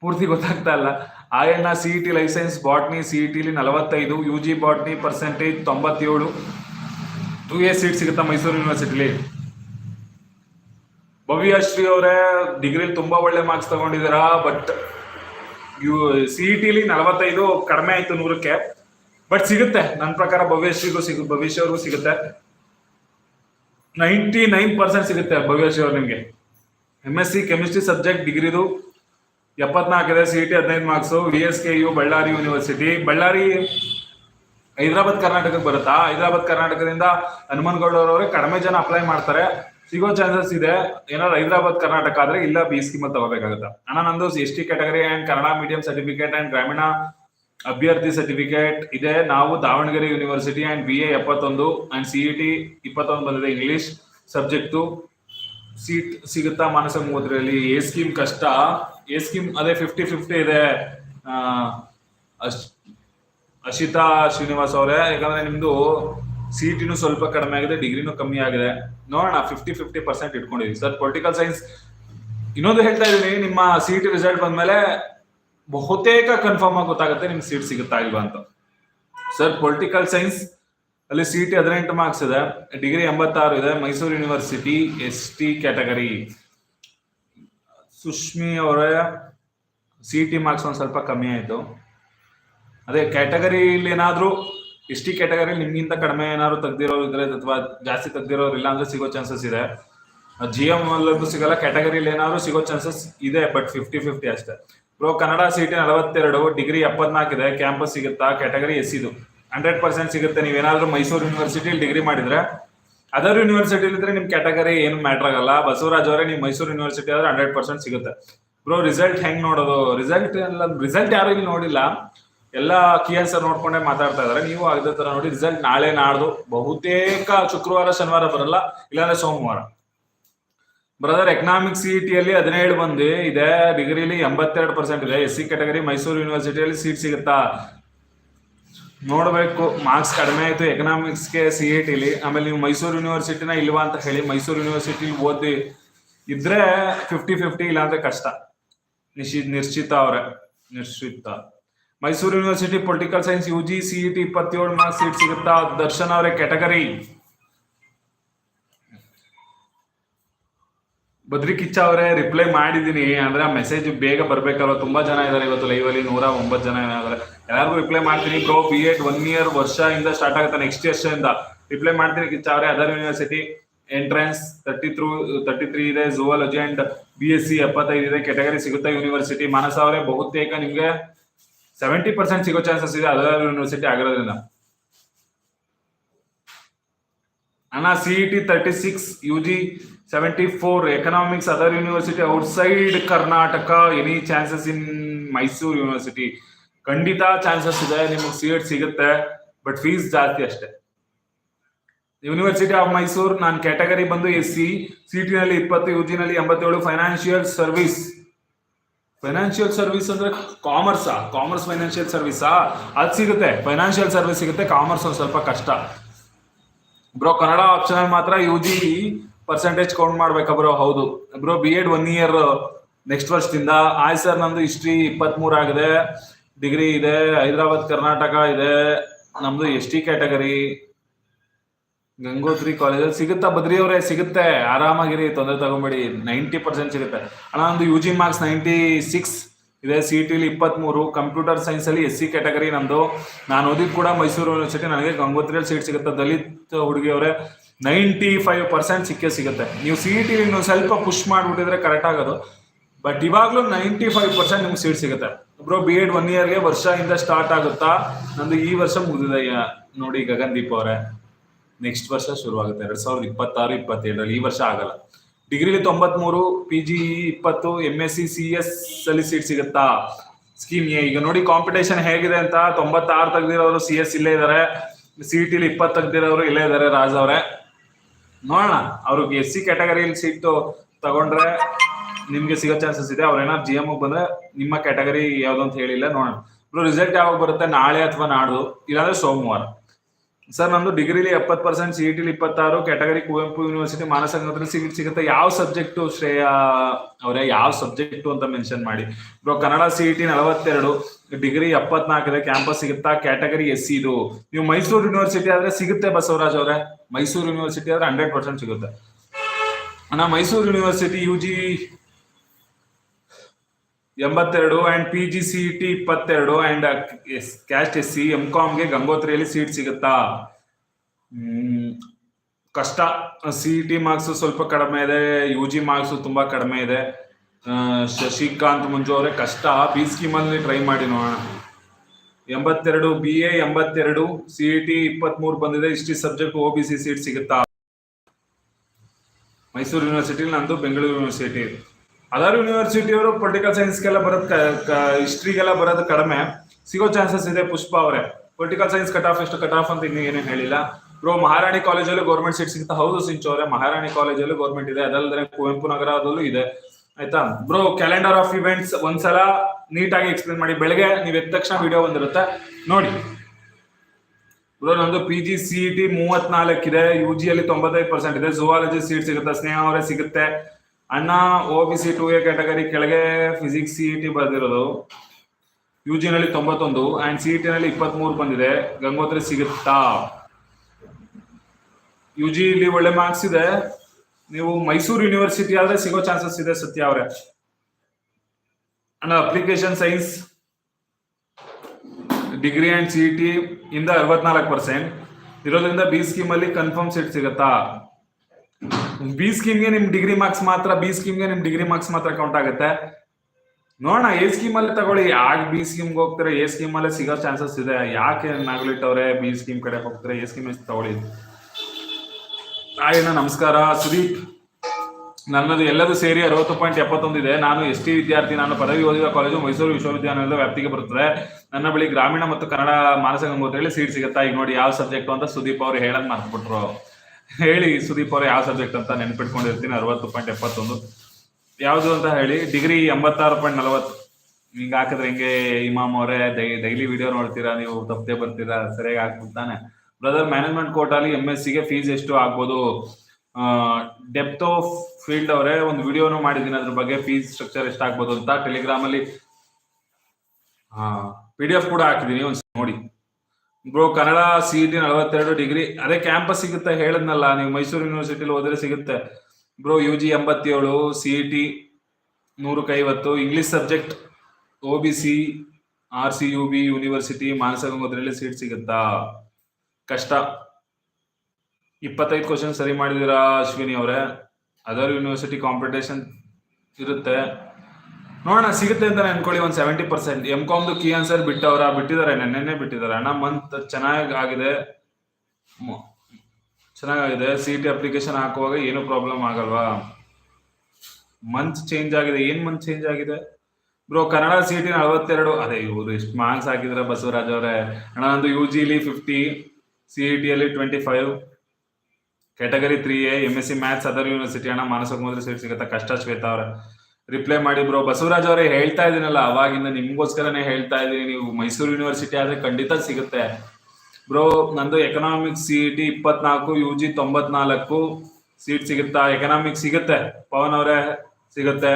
ಪೂರ್ತಿ ಗೊತ್ತಾಗ್ತಾ ಇಲ್ಲ. ಆಯಣ್ಣ C T licence botany C ಟಿಲಿ ನಲವತ್ತೈದು ಯು ಜಿ ಬಾಟ್ನಿ ಪರ್ಸೆಂಟೇಜ್ ತೊಂಬತ್ತೇಳು. ಟೂ ಎ ಸೀಟ್ ಸಿಗುತ್ತಾ ಮೈಸೂರು ಯೂನಿವರ್ಸಿಟಿಲಿ ಭವ್ಯಶ್ರೀ ಅವರೇ ಡಿಗ್ರಿಲಿ ತುಂಬಾ ಒಳ್ಳೆ ಮಾರ್ಕ್ಸ್ ತಗೊಂಡಿದ್ದೀರಾ ಬಟ್ ಯು ಸಿ ಟಿಲಿ ನಲವತ್ತೈದು, ಕಡಿಮೆ ಆಯ್ತು ನೂರಕ್ಕೆ. ಬಟ್ ಸಿಗುತ್ತೆ ನನ್ನ ಪ್ರಕಾರ ಭವ್ಯಶ್ರೀಗೂ ಸಿಗು ಭವಿಷ್ಯವ್ರಿಗೂ ಸಿಗುತ್ತೆ. ನೈಂಟಿ ನೈನ್ ಪರ್ಸೆಂಟ್ ಸಿಗುತ್ತೆ ಭವ್ಯಶ್ರೀ ಅವ್ರು ನಿಮಗೆ. M S C chemistry subject ಡಿಗ್ರಿದು ಎಪ್ಪತ್ನಾಲ್ಕಿದೆ ಸಿ ಟಿ ಹದಿನೈದು marks V S K U Ballari university Ballari Hyderabad ಕರ್ನಾಟಕಕ್ಕೆ ಬರುತ್ತಾ? ಹೈದರಾಬಾದ್ ಕರ್ನಾಟಕದಿಂದ ಹನುಮನಗೌಡ ಅವರವರೇ ಕಡಿಮೆ ಜನ ಅಪ್ಲೈ ಮಾಡ್ತಾರೆ. ಸಿಗೋ ಚಾನ್ಸಸ್ ಇದೆ. ಏನಾದ್ರು ಹೈದರಾಬಾದ್ ಕರ್ನಾಟಕ ಆದ್ರೆ ಇಲ್ಲ ಬಿ ಸ್ಕೀಮ್ ತಗೋಬೇಕಾಗುತ್ತೆ ಅಣ್ಣ, ನಂದು S T category and Kannada medium certificate and ಗ್ರಾಮೀಣ ಅಭ್ಯರ್ಥಿ ಸರ್ಟಿಫಿಕೇಟ್ ಇದೆ. ನಾವು Davanagere university and B A ಎಪ್ಪತ್ತೊಂದು ಅಂಡ್ ಸಿ ಇ ಟಿ ಇಪ್ಪತ್ತೊಂದು ಬಂದಿದೆ ಇಂಗ್ಲಿಷ್ ಸಬ್ಜೆಕ್ಟು ಸೀಟ್ ಸಿಗುತ್ತಾ ಮಾನಸ ಮೂವತ್ತರಲ್ಲಿ? ಎ ಸ್ಕೀಮ್ ಕಷ್ಟ. ಎ ಸ್ಕೀಮ್ ಅದೇ ಫಿಫ್ಟಿ ಫಿಫ್ಟಿ ಇದೆ ಅಶ್- ಅಶಿತಾ ಶ್ರೀನಿವಾಸ್ ಅವರೇ, ಯಾಕಂದ್ರೆ ನಿಮ್ದು ಸಿಟಿನೂ ಸ್ವಲ್ಪ ಕಡಿಮೆ ಆಗಿದೆ ಡಿಗ್ರಿನೂ ಕಮ್ಮಿ ಆಗಿದೆ. ನೋಡೋಣ ಫಿಫ್ಟಿ ಫಿಫ್ಟಿ ಪರ್ಸೆಂಟ್ ಇಟ್ಕೊಂಡಿದ್ದೀವಿ ಸರ್ ಪೊಲಿಟಿಕಲ್ ಸೈನ್ಸ್ ಇನ್ನೊಂದು ಹೇಳ್ತಾ ಇದೀನಿ ನಿಮ್ಮ ಸಿ ಟಿ ರಿಸಲ್ಟ್ ಬಂದ್ಮೇಲೆ ಬಹುತೇಕ ಕನ್ಫರ್ಮ್ ಆಗಿ ಗೊತ್ತಾಗುತ್ತೆ ನಿಮ್ಗೆ ಸೀಟ್ ಸಿಗುತ್ತಾ ಇಲ್ವಾ ಅಂತ. ಸರ್ ಪೊಲಿಟಿಕಲ್ ಸೈನ್ಸ್ ಅಲ್ಲಿ ಸಿ ಟಿ ಹದಿನೆಂಟು ಮಾರ್ಕ್ಸ್ ಇದೆ ಡಿಗ್ರಿ ಎಂಬತ್ತಾರು ಇದೆ Mysuru university S T category Sushmi ಅವರ ಸಿ ಟಿ ಮಾರ್ಕ್ಸ್ ಒಂದು ಸ್ವಲ್ಪ ಕಮ್ಮಿ ಆಯಿತು. ಅದೇ ಕ್ಯಾಟಗರಿಲಿ ಏನಾದರೂ ಎಸ್ ಟಿ ಕ್ಯಾಟಗರಿ ನಿಮ್ಗಿಂತ ಕಡಿಮೆ ಏನಾದ್ರು ತೆಗ್ದಿರೋರು ಇದ್ರೆ ಅಥವಾ ಜಾಸ್ತಿ ತೆಗ್ದಿರೋರು ಇಲ್ಲ ಅಂದ್ರೆ ಸಿಗೋ ಚಾನ್ಸಸ್ ಇದೆ. ಜಿ ಎಂ ಅಲ್ಲೂ ಸಿಗಲ್ಲ ಕ್ಯಾಟಗರಿಲಿ ಏನಾದ್ರು ಸಿಗೋ ಚಾನ್ಸಸ್ ಇದೆ ಬಟ್ ಫಿಫ್ಟಿ ಫಿಫ್ಟಿ ಅಷ್ಟೇ. ಪ್ರೋ ಕನ್ನಡ ಸಿಟಿ ನಲವತ್ತೆರಡು ಡಿಗ್ರಿ ಎಪ್ಪತ್ನಾಲ್ಕು ಇದೆ ಕ್ಯಾಂಪಸ್ ಸಿಗುತ್ತಾ? ಕ್ಯಾಟಗರಿ ಎಸ್ ಇದು. ಹಂಡ್ರೆಡ್ ಪರ್ಸೆಂಟ್ ಸಿಗುತ್ತೆ. ನೀವೇನಾದ್ರೂ ಮೈಸೂರು ಯೂನಿವರ್ಸಿಟಿಲಿ ಡಿಗ್ರಿ ಮಾಡಿದ್ರೆ ಅದರ್ ಯೂನಿವರ್ಸಿಟಿ ಇದ್ರೆ ನಿಮ್ ಕ್ಯಾಟಗರಿ ಏನು ಮ್ಯಾಟರ್ ಆಗಲ್ಲ. ಬಸವರಾಜ್ ಅವರೇ, ನೀವು ಮೈಸೂರು ಯೂನಿವರ್ಸಿಟಿ ಆದ್ರೆ ಹಂಡ್ರೆಡ್ ಪರ್ಸೆಂಟ್ ಸಿಗುತ್ತೆ. ಬ್ರೋ ರಿಸಲ್ಟ್ ಹೆಂಗ್ ನೋಡೋದು? ರಿಸಲ್ಟ್ ಎಲ್ಲ ರಿಸಲ್ಟ್ ಯಾರು ಇಲ್ಲಿ ನೋಡಿಲ್ಲ. ಎಲ್ಲ ಕೀ ಆನ್ಸರ್ ನೋಡ್ಕೊಂಡೇ ಮಾತಾಡ್ತಾ ಇದಾರೆ. ನೀವು ಅದೇ ತರ ನೋಡಿ ರಿಸಲ್ಟ್ ನಾಳೆ ನಾಡ್ದು. ಬಹುತೇಕ ಶುಕ್ರವಾರ, ಶನಿವಾರ ಬರಲ್ಲ. ಇಲ್ಲಾಂದ್ರೆ ಸೋಮವಾರ. ಬ್ರದರ್ ಎಕನಾಮಿಕ್ಸ್ ಸಿಇಟಿ ಅಲ್ಲಿ ಹದಿನೇಳು ಬಂದು ಇದೆ. ಡಿಗ್ರಿಲಿ ಎಂಬತ್ತೆರಡು ಪರ್ಸೆಂಟ್ ಇದೆ. ಎಸ್ ಸಿ ಕ್ಯಾಟಗರಿ ಮೈಸೂರು ಯೂನಿವರ್ಸಿಟಿಯಲ್ಲಿ ಸೀಟ್ ಸಿಗುತ್ತಾ? ನೋಡಬೇಕು. ಮಾರ್ಕ್ಸ್ ಕಡಿಮೆ ಆಯ್ತು. ಎಕನಾಮಿಕ್ಸ್ಗೆ ಸಿ ಇ ಟಿಲಿ ಆಮೇಲೆ ನೀವು ಮೈಸೂರು ಯೂನಿವರ್ಸಿಟಿನ ಇಲ್ವಾ ಅಂತ ಹೇಳಿ ಮೈಸೂರು ಯೂನಿವರ್ಸಿಟಿ ಓದಿ. ಇದ್ರೆ ಫಿಫ್ಟಿ ಫಿಫ್ಟಿ ಇಲ್ಲಾಂದ್ರೆ ಕಷ್ಟ. ನಿಶಿ ನಿಶ್ಚಿತ ಅವರೇ. Nishchita Mysuru university political science U G C E T ಇಪ್ಪತ್ತೇಳು ಮಾರ್ಕ್ಸ್ ಸೀಟ್ ಸಿಗುತ್ತಾ? ದರ್ಶನ್ ಅವರೇ ಕ್ಯಾಟಗರಿ ಬದ್ರಿ ಕಿಚ್ಚ ಅವರೇ ರಿಪ್ಲೈ ಮಾಡಿದೀನಿ. ಅಂದ್ರೆ ಆ ಮೆಸೇಜ್ ಬೇಗ ಬರ್ಬೇಕಲ್ವ? ತುಂಬಾ ಜನ ಇದಾರೆ ಇವತ್ತು ಲೈವ್ ಅಲ್ಲಿ, ನೂರ ಒಂಬತ್ತು ಜನ ಏನಾದ್ರೆ ಎಲ್ಲರಿಗೂ ರಿಪ್ಲೈ ಮಾಡ್ತೀನಿ bro B Ed one year ವರ್ಷ ಇಂದ ಸ್ಟಾರ್ಟ್ ಆಗುತ್ತೆ ನೆಕ್ಸ್ಟ್ ವರ್ಷದಿಂದ ರಿಪ್ಲೈ ಮಾಡ್ತೀನಿ ಕಿಚ್ಚ ಅವರೇ. Other university entrance thirty through thirty three ಇದೆ. Zoology and B S C ಎಪ್ಪತ್ತೈದು ಇದೆ. ಕೆಟಗರಿ ಸಿಗುತ್ತೆ ಯೂನಿವರ್ಸಿಟಿ ಮಾನಸ ಅವರೇ, ಬಹುತೇಕ ನಿಮ್ಗೆ ಸೆವೆಂಟಿ ಪರ್ಸೆಂಟ್ ಸಿಗೋ ಚಾನ್ಸಸ್ ಇದೆ. ಅದರ್ ಯೂನಿವರ್ಸಿಟಿ ಆಗಿರೋದ್ರಿಂದ. ಅಣ್ಣ C E T thirty six U G seventy four economics other university outside Karnataka any chances in Mysuru university ಖಂಡಿತ ಚಾನ್ಸಸ್ ಇದೆ, ನಿಮಗೆ ಸೀಟ್ ಸಿಗುತ್ತೆ ಬಟ್ ಫೀಸ್ ಜಾಸ್ತಿ ಅಷ್ಟೇ. ಯೂನಿವರ್ಸಿಟಿ ಆಫ್ ಮೈಸೂರು ನಾನು ಕ್ಯಾಟಗರಿ ಬಂದು ಎಸ್ ಸಿ ಸಿ ಟಿ ನಲ್ಲಿ ಇಪ್ಪತ್ತು ಯು ನಲ್ಲಿ ಎಂಬತ್ತೇಳು ಫೈನಾನ್ಷಿಯಲ್ ಸರ್ವಿಸ್ ಫೈನಾನ್ಷಿಯಲ್ ಸರ್ವಿಸ್ ಅಂದ್ರೆ ಕಾಮರ್ಸಾ ಕಾಮರ್ಸ್ ಫೈನಾನ್ಷಿಯಲ್ ಸರ್ವಿಸಾ ಅದು ಸಿಗುತ್ತೆ ಫೈನಾನ್ಷಿಯಲ್ ಸರ್ವಿಸ್ ಸಿಗುತ್ತೆ ಕಾಮರ್ಸ್ ಒಂದು ಸ್ವಲ್ಪ ಕಷ್ಟ. ಬ್ರೋ ಕನ್ನಡ ಆಪ್ಷನ್ ಮಾತ್ರ ಯು ಜಿ ಪರ್ಸೆಂಟೇಜ್ ಕೌಂಟ್ ಮಾಡ್ಬೇಕಾ ಬ್ರೋ ಹೌದು. Bro B Ed one year next ವರ್ಷದಿಂದ. ಆಯ್ ಸರ್ ನಮ್ದು ಹಿಸ್ಟ್ರಿ ಇಪ್ಪತ್ತ್ ಆಗಿದೆ. ಡಿಗ್ರಿ ಇದೆ. ಹೈದರಾಬಾದ್, ಕರ್ನಾಟಕ ಇದೆ. ನಮ್ದು ಎಸ್ ಟಿ ಕ್ಯಾಟಗರಿ ಗಂಗೋತ್ರಿ ಕಾಲೇಜಲ್ಲಿ ಸಿಗುತ್ತಾ? ಬದ್ರಿ ಅವರೇ, ಸಿಗುತ್ತೆ. ಆರಾಮಾಗಿರಿ, ತೊಂದರೆ ತಗೊಂಬೇಡಿ. ನೈಂಟಿ ಪರ್ಸೆಂಟ್ ಸಿಗುತ್ತೆ. ಅಣ್ಣ ನಮ್ದು U G marks ninety six ಇದೆ ಸಿ ಟಿಲಿ ಇಪ್ಪತ್ಮೂರು ಕಂಪ್ಯೂಟರ್ ಸೈನ್ಸ್ ಅಲ್ಲಿ ಎಸ್ ಸಿ ಕ್ಯಾಟಗರಿ ನಮ್ಮದು ನಾನು ಓದಿದ್ ಕೂಡ ಮೈಸೂರು ಯೂನಿವರ್ಸಿಟಿ ನನಗೆ ಗಂಗೋತ್ರಿಯಲ್ಲಿ ಸೀಟ್ ಸಿಗುತ್ತೆ. ದಲಿತ ಹುಡುಗಿಯವರೇ ನೈಂಟಿ ಫೈವ್ ಪರ್ಸೆಂಟ್ ಸಿಕ್ಕೇ ಸಿಗುತ್ತೆ. ನೀವು ಸಿ ಟಿ ನೀವು ಸ್ವಲ್ಪ ಪುಷ್ ಮಾಡಿಬಿಟ್ಟಿದ್ರೆ ಕರೆಕ್ಟ್ ಆಗೋದು. ಬಟ್ ಇವಾಗಲೂ ನೈಂಟಿ ಫೈವ್ ಪರ್ಸೆಂಟ್ ನಿಮ್ಗೆ ಸೀಟ್ ಸಿಗುತ್ತೆ. ಒಬ್ಬರು ಬಿ ಎಡ್ ಒನ್ ಇಯರ್ಗೆ ವರ್ಷದಿಂದ ಸ್ಟಾರ್ಟ್ ಆಗುತ್ತಾ? ನಂದು ಈ ವರ್ಷ ಮುಗಿದಿದೆ ನೋಡಿ ಗಗನ್ದೀಪ್ ಅವರೇ. ನೆಕ್ಸ್ಟ್ ವರ್ಷ ಶುರುವಾಗುತ್ತೆ. ಎರಡ್ ಸಾವಿರದ ಇಪ್ಪತ್ತಾರು, ಇಪ್ಪತ್ತೇಳರಲ್ಲಿ ಈ ವರ್ಷ ಆಗಲ್ಲ. ಡಿಗ್ರಿಲಿ ತೊಂಬತ್ಮೂರು ಪಿ ಜಿ ಇಪ್ಪತ್ತು M S C C S ಅಲ್ಲಿ ಸೀಟ್ ಸಿಗುತ್ತಾ? ಸ್ಕೀಮ್ ಈಗ ನೋಡಿ ಕಾಂಪಿಟೇಷನ್ ಹೇಗಿದೆ ಅಂತ. ತೊಂಬತ್ತಾರು ತೆಗ್ದಿರೋರು ಸಿ ಎಸ್ ಇಲ್ಲೇ ಇದ್ದಾರೆ ಸಿ ಟಿಲಿ ಇಪ್ಪತ್ತು ತೆಗ್ದಿರೋರು ಇಲ್ಲೇ ಇದ್ದಾರೆ ರಾಜ್ ಅವರೇ. ನೋಡೋಣ. ಅವ್ರಿಗೆ ಎಸ್ ಸಿ ಕ್ಯಾಟಗರಿಯಲ್ಲಿ ಸೀಟ್ ತಗೊಂಡ್ರೆ ನಿಮ್ಗೆ ಸಿಗೋ ಚಾನ್ಸಸ್ ಇದೆ. ಅವ್ರೇನಾದ್ರು ಜಿ ಎಂ ಬಂದ್ರೆ ನಿಮ್ಮ ಕ್ಯಾಟಗರಿ ಯಾವ್ದು ಅಂತ ಹೇಳಿಲ್ಲ, ನೋಡೋಣ. ರಿಸಲ್ಟ್ ಯಾವಾಗ ಬರುತ್ತೆ? ನಾಳೆ ಅಥವಾ ನಾಡ್ದು? ಇಲ್ಲಾಂದ್ರೆ ಸೋಮವಾರ. ಸರ್, ನಮ್ದು ಡಿಗ್ರಿಲಿ ಎಪ್ಪತ್ತು ಪರ್ಸೆಂಟ್ ಸಿ ಟಿಲಿ ಇಪ್ಪತ್ತಾರು, ಕ್ಯಾಟಗರಿ ಕುವೆಂಪು ಯೂನಿವರ್ಸಿಟಿ ಮಾನಸಂಗದಲ್ಲಿ ಸೀಟ್ ಸಿಗುತ್ತೆ. ಯಾವ ಸಬ್ಜೆಕ್ಟು ಶ್ರೇಯಾ ಅವರೇ, ಯಾವ ಸಬ್ಜೆಕ್ಟು ಅಂತ ಮೆನ್ಷನ್ ಮಾಡಿ. ಬ್ರೋ, ಕನ್ನಡ ಸಿ ಟಿ ನಲವತ್ತೆರಡು, ಡಿಗ್ರಿ ಎಪ್ಪತ್ನಾಲ್ಕಿದೆ ಕ್ಯಾಂಪಸ್ ಸಿಗುತ್ತಾ? ಕ್ಯಾಟಗರಿ ಎಸ್ ಇದು. ನೀವು ಮೈಸೂರು ಯೂನಿವರ್ಸಿಟಿ ಆದ್ರೆ ಸಿಗುತ್ತೆ ಬಸವರಾಜ್ ಅವರೇ. ಮೈಸೂರು ಯೂನಿವರ್ಸಿಟಿ ಆದ್ರೆ ಹಂಡ್ರೆಡ್ ಪರ್ಸೆಂಟ್ ಸಿಗುತ್ತೆ. ಅಣ್ಣ, ಮೈಸೂರು ಯೂನಿವರ್ಸಿಟಿ ಯು ಜಿ ಎಂಬತ್ತೆರಡು and P G C T ಇಪ್ಪತ್ತೆರಡು and caste S C M ಕಾಮ್ಗೆ ಗಂಗೋತ್ರಿಯಲ್ಲಿ ಸೀಟ್ ಸಿಗುತ್ತಾ? ಕಷ್ಟ. ಸಿ ಟಿ ಮಾರ್ಕ್ಸ್ ಸ್ವಲ್ಪ ಕಡಿಮೆ ಇದೆ ಯು ಜಿ ಮಾರ್ಕ್ಸ್ ತುಂಬಾ ಕಡಿಮೆ ಇದೆ. ಶಶಿಕಾಂತ್ ಮಂಜು ಅವರೇ, ಕಷ್ಟ. ಬಿ ಸ್ಕೀಮ್ ಅಲ್ಲಿ ಟ್ರೈ ಮಾಡಿ ನೋಡೋಣ. ಎಂಬತ್ತೆರಡು ಬಿ ಎ ಎಂಬತ್ತೆರಡು ಸಿ ಟಿ ಇಪ್ಪತ್ಮೂರು ಬಂದಿದೆ. ಇಷ್ಟಿ subject O B C seat ಸಿಗುತ್ತಾ? ಮೈಸೂರು ಯೂನಿವರ್ಸಿಟಿ ನಂದು, ಬೆಂಗಳೂರು ಯೂನಿವರ್ಸಿಟಿ ಅದರ್ ಯೂನಿವರ್ಸಿಟಿಯವರು ಪೊಲಿಟಿಕಲ್ ಸೈನ್ಸ್ಗೆಲ್ಲ ಬರೋದು ಹಿಸ್ಟ್ರಿಗೆಲ್ಲ ಬರೋದು ಕಡಿಮೆ. ಸಿಗೋ ಚಾನ್ಸಸ್ ಇದೆ ಪುಷ್ಪ ಅವರೇ. ಪೊಲಿಟಿಕಲ್ ಸೈನ್ಸ್ ಕಟ್ ಆಫ್ ಎಷ್ಟು ಕಟ್ ಆಫ್ ಅಂತ ಇನ್ನೂ ಏನೇನು ಹೇಳಿಲ್ಲ. ಬ್ರೋ ಮಹಾರಾಣಿ ಕಾಲೇಜಲ್ಲಿ ಗೌರ್ಮೆಂಟ್ ಸೀಟ್ ಸಿಗ್ತಾ ಹೌದು ಸಿಂಚು ಅವರೇ. ಮಹಾರಾಣಿ ಕಾಲೇಜಲ್ಲೂ ಗೌರ್ಮೆಂಟ್ ಇದೆ. ಅದಲ್ಲದೆ ಕುವೆಂಪು ನಗರದಲ್ಲೂ ಇದೆ. ಆಯ್ತಾ? ಬ್ರೋ ಕ್ಯಾಲೆಂಡರ್ ಆಫ್ ಇವೆಂಟ್ಸ್ ಒಂದ್ಸಲ ನೀಟಾಗಿ ಎಕ್ಸ್ಪ್ಲೇನ್ ಮಾಡಿ. ಬೆಳಗ್ಗೆ ನೀವು ಎದ್ದ ತಕ್ಷಣ ವಿಡಿಯೋ ಬಂದಿರುತ್ತೆ. ನೋಡಿ. ಬ್ರೋ ನಂದು P G C E T ಮೂವತ್ನಾಲ್ಕಿದೆ U G ಅಲ್ಲಿ ತೊಂಬತ್ತೈದು ಪರ್ಸೆಂಟ್ ಇದೆ. ಝುವಾಲಜಿ ಸೀಟ್ ಸಿಗುತ್ತೆ. ಸ್ನೇಹ ಅವರೇ, ಸಿಗುತ್ತೆ. ಅಣ್ಣ O B C two A category ಕೆಳಗೆ ಫಿಸಿಕ್ಸ್ ಸಿ ಟಿ ಬರೆದಿರೋದು. ಯು ಜಿ ನಲ್ಲಿ ತೊಂಬತ್ತೊಂದು ಅಂಡ್ ಸಿ ಟಿ ನಲ್ಲಿ ಇಪ್ಪತ್ತ್ಮೂರು ಬಂದಿದೆ. ಗಂಗೋತ್ರಿ ಸಿಗುತ್ತಾ? ಯು ಜಿ ಇಲ್ಲಿ ಒಳ್ಳೆ ಮಾರ್ಕ್ಸ್ ಇದೆ. ನೀವು ಮೈಸೂರು ಯೂನಿವರ್ಸಿಟಿ ಆದರೆ ಸಿಗೋ ಚಾನ್ಸಸ್ ಇದೆ ಸತ್ಯ ಅವರೇ. ಅಣ್ಣ application science degree and C T ಇಂದ ಅರವತ್ನಾಲ್ಕು ಪರ್ಸೆಂಟ್ ಇರೋದ್ರಿಂದ ಬಿ ಸ್ಕೀಮ್ ಅಲ್ಲಿ ಕನ್ಫರ್ಮ್ ಸೀಟ್ ಸಿಗುತ್ತಾ? ಬಿ ಸ್ಕೀಮ್ಗೆ ನಿಮ್ ಡಿಗ್ರಿ ಮಾರ್ಕ್ಸ್ ಮಾತ್ರ ಬಿ ಸ್ಕೀಮ್ಗೆ ನಿಮ್ ಡಿಗ್ರಿ ಮಾರ್ಕ್ಸ್ ಮಾತ್ರ ಕೌಂಟ್ ಆಗುತ್ತೆ. ನೋಡೋಣ ಎ ಸ್ಕೀಮ್ ಅಲ್ಲಿ ತಗೊಳ್ಳಿ. ಯಾಕೆ ಬಿ ಸ್ಕೀಮ್ಗೆ ಹೋಗ್ತಾರೆ? ಎ ಸ್ಕೀಮ್ ಅಲ್ಲೇ ಸಿಗೋ ಚಾನ್ಸಸ್ ಇದೆ. ಯಾಕೆ ನಾಗಲಿಟ್ಟವ್ರೆ ಬಿ ಸ್ಕೀಮ್ ಕಡೆ ಹೋಗ್ತಾರೆ? ಎ ಸ್ಕೀಮ್ ತಗೊಳ್ಳಿ. ಅಣ್ಣ, ನಮಸ್ಕಾರ. ಸುದೀಪ್, ನನ್ನದು ಎಲ್ಲದೂ ಸೇರಿ ಅರವತ್ತು ಪಾಯಿಂಟ್ ಎಪ್ಪತ್ತೊಂದು ಇದೆ. ನಾನು ಎಸ್ ಟಿ ವಿದ್ಯಾರ್ಥಿ. ನಾನು ಪದವಿ ಓದಿದ ಕಾಲೇಜು ಮೈಸೂರು ವಿಶ್ವವಿದ್ಯಾನಿಲಯದ ವ್ಯಾಪ್ತಿಗೆ ಬರುತ್ತದೆ. ನನ್ನ ಬಳಿ ಗ್ರಾಮೀಣ ಮತ್ತು ಕನ್ನಡ ಮಾನಸ ಗಂಗೋತ್ರಿಯಲ್ಲಿ ಸೀಟ್ ಸಿಗುತ್ತಾ? ಈಗ ನೋಡಿ, ಯಾವ ಸಬ್ಜೆಕ್ಟ್ ಅಂತ ಸುದೀಪ್ ಅವರು ಹೇಳಕ್ ಮರ್ತ್ಬಿಟ್ರು. ಹೇಳಿ ಸುದೀಪ್ ಅವರೇ, ಯಾವ ಸಬ್ಜೆಕ್ಟ್ ಅಂತ ನೆನ್ಪಿಟ್ಕೊಂಡಿರ್ತೀನಿ, ಅರವತ್ತು ಪಾಯಿಂಟ್ ಎಪ್ಪತ್ತೊಂದು. ಯಾವುದು ಅಂತ ಹೇಳಿ ಡಿಗ್ರಿ ಎಂಬತ್ತಾರು ಪಾಯಿಂಟ್ ನಲವತ್ತು. ಹಿಂಗೆ ಹಾಕಿದ್ರೆ ಹಿಂಗೆ ಇಮಾಮ್ ಅವರೇ ಡೈಲಿ ವಿಡಿಯೋ ನೋಡ್ತೀರಾ, ನೀವು ತಪ್ಪದೆ ಬರ್ತೀರಾ, ಸರಿಯಾಗಿ ಹಾಕ್ಬಿಡ್ತಾನೆ ಬ್ರದರ್ ಮ್ಯಾನೇಜ್ಮೆಂಟ್ ಕೋರ್ಟಲ್ಲಿ ಎಂ ಎಸ್ ಸಿಗೆ ಫೀಸ್ ಎಷ್ಟು ಆಗ್ಬೋದು? ಡೆಪ್ತ್ ಆಫ್ ಫೀಲ್ಡ್ ಅವರೇ, ಒಂದು ವಿಡಿಯೋನು ಮಾಡಿದ್ದೀನಿ, ಅದ್ರ ಬಗ್ಗೆ ಫೀಸ್ ಸ್ಟ್ರಕ್ಚರ್ ಎಷ್ಟು ಆಗ್ಬೋದು ಅಂತ. ಟೆಲಿಗ್ರಾಮ್ ಅಲ್ಲಿ ಪಿ ಡಿ ಎಫ್ ಕೂಡ ಹಾಕಿದ್ದೀನಿ ಒಂದು ನೋಡಿ. ಬ್ರೋ, ಕನ್ನಡ ಸಿ ಟಿ ನಲವತ್ತೆರಡು ಡಿಗ್ರಿ. ಅದೇ ಕ್ಯಾಂಪಸ್ ಸಿಗುತ್ತೆ, ಹೇಳದ್ನಲ್ಲ, ನೀವು ಮೈಸೂರು ಯೂನಿವರ್ಸಿಟಿಲಿ ಹೋದ್ರೆ ಸಿಗುತ್ತೆ. ಬ್ರೋ ಯು ಜಿ ಎಂಬತ್ತೇಳು ಸಿ ಇ ಟಿ ನೂರಕ್ಕೆ ಐವತ್ತು English subject O B C R C U B university Manasa ಗಂಗೋತ್ರಿಯಲ್ಲಿ seat ಸಿಗುತ್ತಾ? ಕಷ್ಟ. ಇಪ್ಪತ್ತೈದು ಕ್ವಶನ್ ಸರಿ ಮಾಡಿದಿರಾ ಅಶ್ವಿನಿ ಅವರೇ? ಅದರ್ ಯೂನಿವರ್ಸಿಟಿ ಕಾಂಪಿಟೇಷನ್ ಇರುತ್ತೆ. ನೋಡೋಣ, ಸಿಗುತ್ತೆ ಅಂತ ಅನ್ಕೊಳ್ಳಿ ಒಂದು ಸೆವೆಂಟಿ ಪರ್ಸೆಂಟ್ ಎಂ ಕಾಮ್ದು ಕೀ ಆನ್ಸರ್ ಬಿಟ್ಟವ್ರ, ಬಿಟ್ಟಿದ್ದಾರೆ, ನೆನ್ನೆನೆ ಬಿಟ್ಟಿದ್ದಾರೆ. ಅಣ್ಣ ಮಂತ್ ಚೆನ್ನಾಗಿ ಆಗಿದೆ. ಚೆನ್ನಾಗಾಗಿದೆ ಸಿ ಟಿ ಅಪ್ಲಿಕೇಶನ್ ಹಾಕುವಾಗ ಏನು ಪ್ರಾಬ್ಲಮ್ ಆಗಲ್ವಾ? ಮಂತ್ ಚೇಂಜ್ ಆಗಿದೆ. ಏನ್ ಮಂತ್ ಚೇಂಜ್ ಆಗಿದೆ? ಬ್ರೋ ಕನ್ನಡ ಸಿ ಟಿ ನಲವತ್ತೆರಡು. ಅದೇ, ಇವರು ಎಷ್ಟು ಮಾರ್ಕ್ಸ್ ಹಾಕಿದ್ರೆ ಬಸವರಾಜ್ ಅವರೇ. ಅಣ್ಣ ನಂದು ಯು ಜಿಲಿ fifty C E ಟಿಯಲ್ಲಿ twenty five category three A M S C maths other university ಅಣ್ಣ ಮಾನಸ ಮೊದಲು ಸೀಟ್ ಸಿಗತ್ತೆ ಕಷ್ಟ ಶ್ವೇತಾ ಅವ್ರ. ರಿಪ್ಲೈ ಮಾಡಿ ಬ್ರೋ ಬಸವರಾಜ್ ಅವರೇ ಹೇಳ್ತಾ ಇದೀನಲ್ಲ ಅವಾಗಿಂದ ನಿಮ್ಗೋಸ್ಕರನೇ ಹೇಳ್ತಾ ಇದೀನಿ ನೀವು ಮೈಸೂರು ಯೂನಿವರ್ಸಿಟಿ ಆದ್ರೆ ಖಂಡಿತ ಸಿಗುತ್ತೆ. ಬ್ರೋ ನಂದು ಎಕನಾಮಿಕ್ಸ್ ಸಿ ಟಿ ಇಪ್ಪತ್ನಾಲ್ಕು ಯು ಜಿ ತೊಂಬತ್ನಾಲ್ಕು ಸೀಟ್ ಸಿಗುತ್ತಾ? ಎಕನಾಮಿಕ್ಸ್ ಸಿಗುತ್ತೆ. ಪವನ್ ಅವರೇ, ಸಿಗುತ್ತೆ.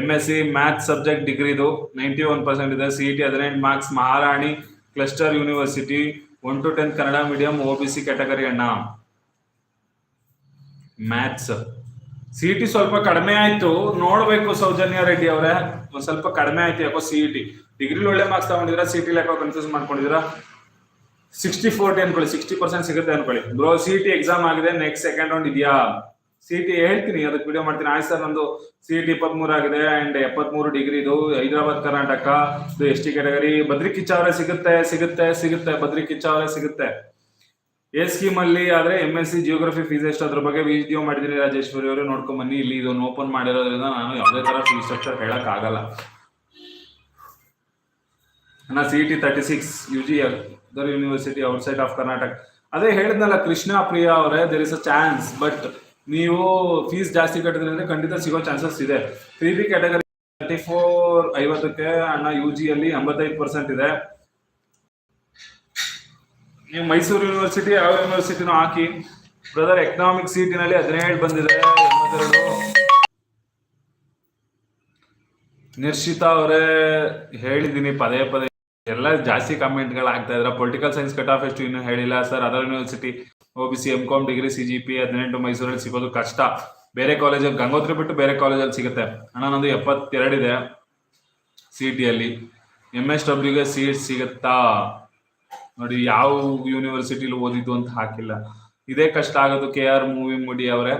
M S C maths subject ಡಿಗ್ರಿದು ninety one percent ಇದೆ. ಸಿ ಟಿ ಹದಿನೆಂಟು marks Maharani cluster university one two tenth Kannada medium O B C category ಅಣ್ಣ. ಮ್ಯಾಥ್ಸ್ ಸಿ ಟಿ ಸ್ವಲ್ಪ ಕಡಿಮೆ ಆಯ್ತು. ನೋಡ್ಬೇಕು ಸೌಜನ್ಯ ರೆಡ್ಡಿ ಅವರೇ. ಒಂದ್ ಸ್ವಲ್ಪ ಕಡಿಮೆ ಆಯ್ತು ಯಾಕೋ ಸಿಇಟಿ ಡಿಗ್ರಿ ಒಳ್ಳೆ ಮಾರ್ಕ್ಸ್ ತಗೊಂಡಿದ್ರ ಸಿ ಲೆಕ್ಕ ಯಾಕೋ ಕನ್ಫ್ಯೂಸ್ ಮಾಡ್ಕೊಂಡಿದ್ರ ಸಿಕ್ಸ್ಟಿ ಫೋರ್ಟಿ ಅನ್ಕೊಳ್ಳಿ. ಸಿಕ್ಸ್ಟಿ ಪರ್ಸೆಂಟ್ ಸಿಗುತ್ತೆ ಅನ್ಕೊಳ್ಳಿ. ಬ್ರೋ ಸಿ ಟಿ ಎಕ್ಸಾಮ್ ಆಗಿದೆ. ನೆಕ್ಸ್ಟ್ ಸೆಕೆಂಡ್ ರೌಂಡ್ ಇದೆಯಾ? ಸಿ ಟಿ ಹೇಳ್ತೀನಿ. ಅದಕ್ಕೆ ವಿಡಿಯೋ ಮಾಡ್ತೀನಿ. ಆಯ್ತು ಸರ್ ನಂದು ಸಿ ಟಿ ಇಪ್ಪತ್ಮೂರು ಆಗಿದೆ ಅಂಡ್ ಎಪ್ಪತ್ಮೂರು ಡಿಗ್ರಿ ಇದು. ಹೈದರಾಬಾದ್, ಕರ್ನಾಟಕ. ಇದು ಎಸ್ ಟಿ ಕ್ಯಾಟಗರಿ ಬದ್ರಿ ಕಿಚ್ಚಾವ್ರೆ ಸಿಗುತ್ತೆ ಸಿಗುತ್ತೆ ಸಿಗುತ್ತೆ. ಬದ್ರಿ ಕಿಚ್ಚಾವ್ರೆ ಸಿಗುತ್ತೆ. ಎ ಸ್ಕೀಮ್ ಅಲ್ಲಿ ಆದ್ರೆ M S C geography fees ಎಷ್ಟು ಅದ್ರ ಬಗ್ಗೆ ವಿಡಿಯೋ ಮಾಡಿದೀನಿ ರಾಜೇಶ್ವರಿ ಅವರು ನೋಡ್ಕೊಂಡ್ ಬನ್ನಿ. ಇಲ್ಲಿ ಇದನ್ನು ಓಪನ್ ಮಾಡಿರೋದ್ರಿಂದ ನಾನು ಯಾವುದೇ ತರ ಫೀಸ್ ಸ್ಟ್ರಕ್ಚರ್ ಹೇಳಕ್ ಆಗಲ್ಲ. ನಾ C T thirty six U G other university outside of Karnataka ಅದೇ ಹೇಳಿದ್ನಲ್ಲ, ಕೃಷ್ಣ ಪ್ರಿಯ ಅವರೇ there is a chance but ನೀವು ಫೀಸ್ ಜಾಸ್ತಿ ಕಟ್ಟಿದ್ರೆ ಖಂಡಿತ ಸಿಗೋ ಚಾನ್ಸಸ್ ಇದೆ. Three B category thirty four ಐವತ್ತಕ್ಕೆ ಅಣ್ಣ ಯು ಜಿಯಲ್ಲಿ ಎಂಬತ್ತೈದು ಪರ್ಸೆಂಟ್ ಇದೆ. ನೀವು ಮೈಸೂರು ಯೂನಿವರ್ಸಿಟಿ ಯಾವ ಯೂನಿವರ್ಸಿಟಿನೂ ಹಾಕಿ ಬ್ರದರ್ ಎಕನಾಮಿಕ್ ಸೀಟಿನಲ್ಲಿ ಹದಿನೇಳು ಬಂದಿದೆ, ಎಂಬತ್ತೆರಡು. ನಿರ್ಷಿತಾ ಅವರೇ, ಹೇಳಿದ್ದೀನಿ ಪದೇ ಪದೇ. ಎಲ್ಲ ಜಾಸ್ತಿ ಕಾಮೆಂಟ್ಗಳು ಆಗ್ತಾ ಇದ್ರೆ. ಪೊಲಿಟಿಕಲ್ ಸೈನ್ಸ್ ಕಟ್ ಆಫ್ ಎಷ್ಟು ಇನ್ನೂ ಹೇಳಿಲ್ಲ. Sir other university O B C M com degree C G P ಹದಿನೆಂಟು ಮೈಸೂರಲ್ಲಿ ಸಿಗೋದು ಕಷ್ಟ. ಬೇರೆ ಕಾಲೇಜಲ್ಲಿ ಗಂಗೋತ್ರಿ ಬಿಟ್ಟು ಬೇರೆ ಕಾಲೇಜಲ್ಲಿ ಸಿಗುತ್ತೆ. ಅಣ್ಣ, ನಂದು ಎಪ್ಪತ್ತೆರಡಿದೆ ಸಿ ಟಿಯಲ್ಲಿ ಎಂ ಎಸ್ ಡಬ್ಲ್ಯೂಗೆ ಸೀಟ್ ಸಿಗುತ್ತಾ? ನೋಡಿ, ಯಾವ ಯೂನಿವರ್ಸಿಟಿಲಿ ಓದಿದ್ದು ಅಂತ ಹಾಕಿಲ್ಲ. ಇದೇ ಕಷ್ಟ ಆಗೋದು ಕೆ ಆರ್ ಮೂವಿ ಮುಡಿ ಅವರೇ.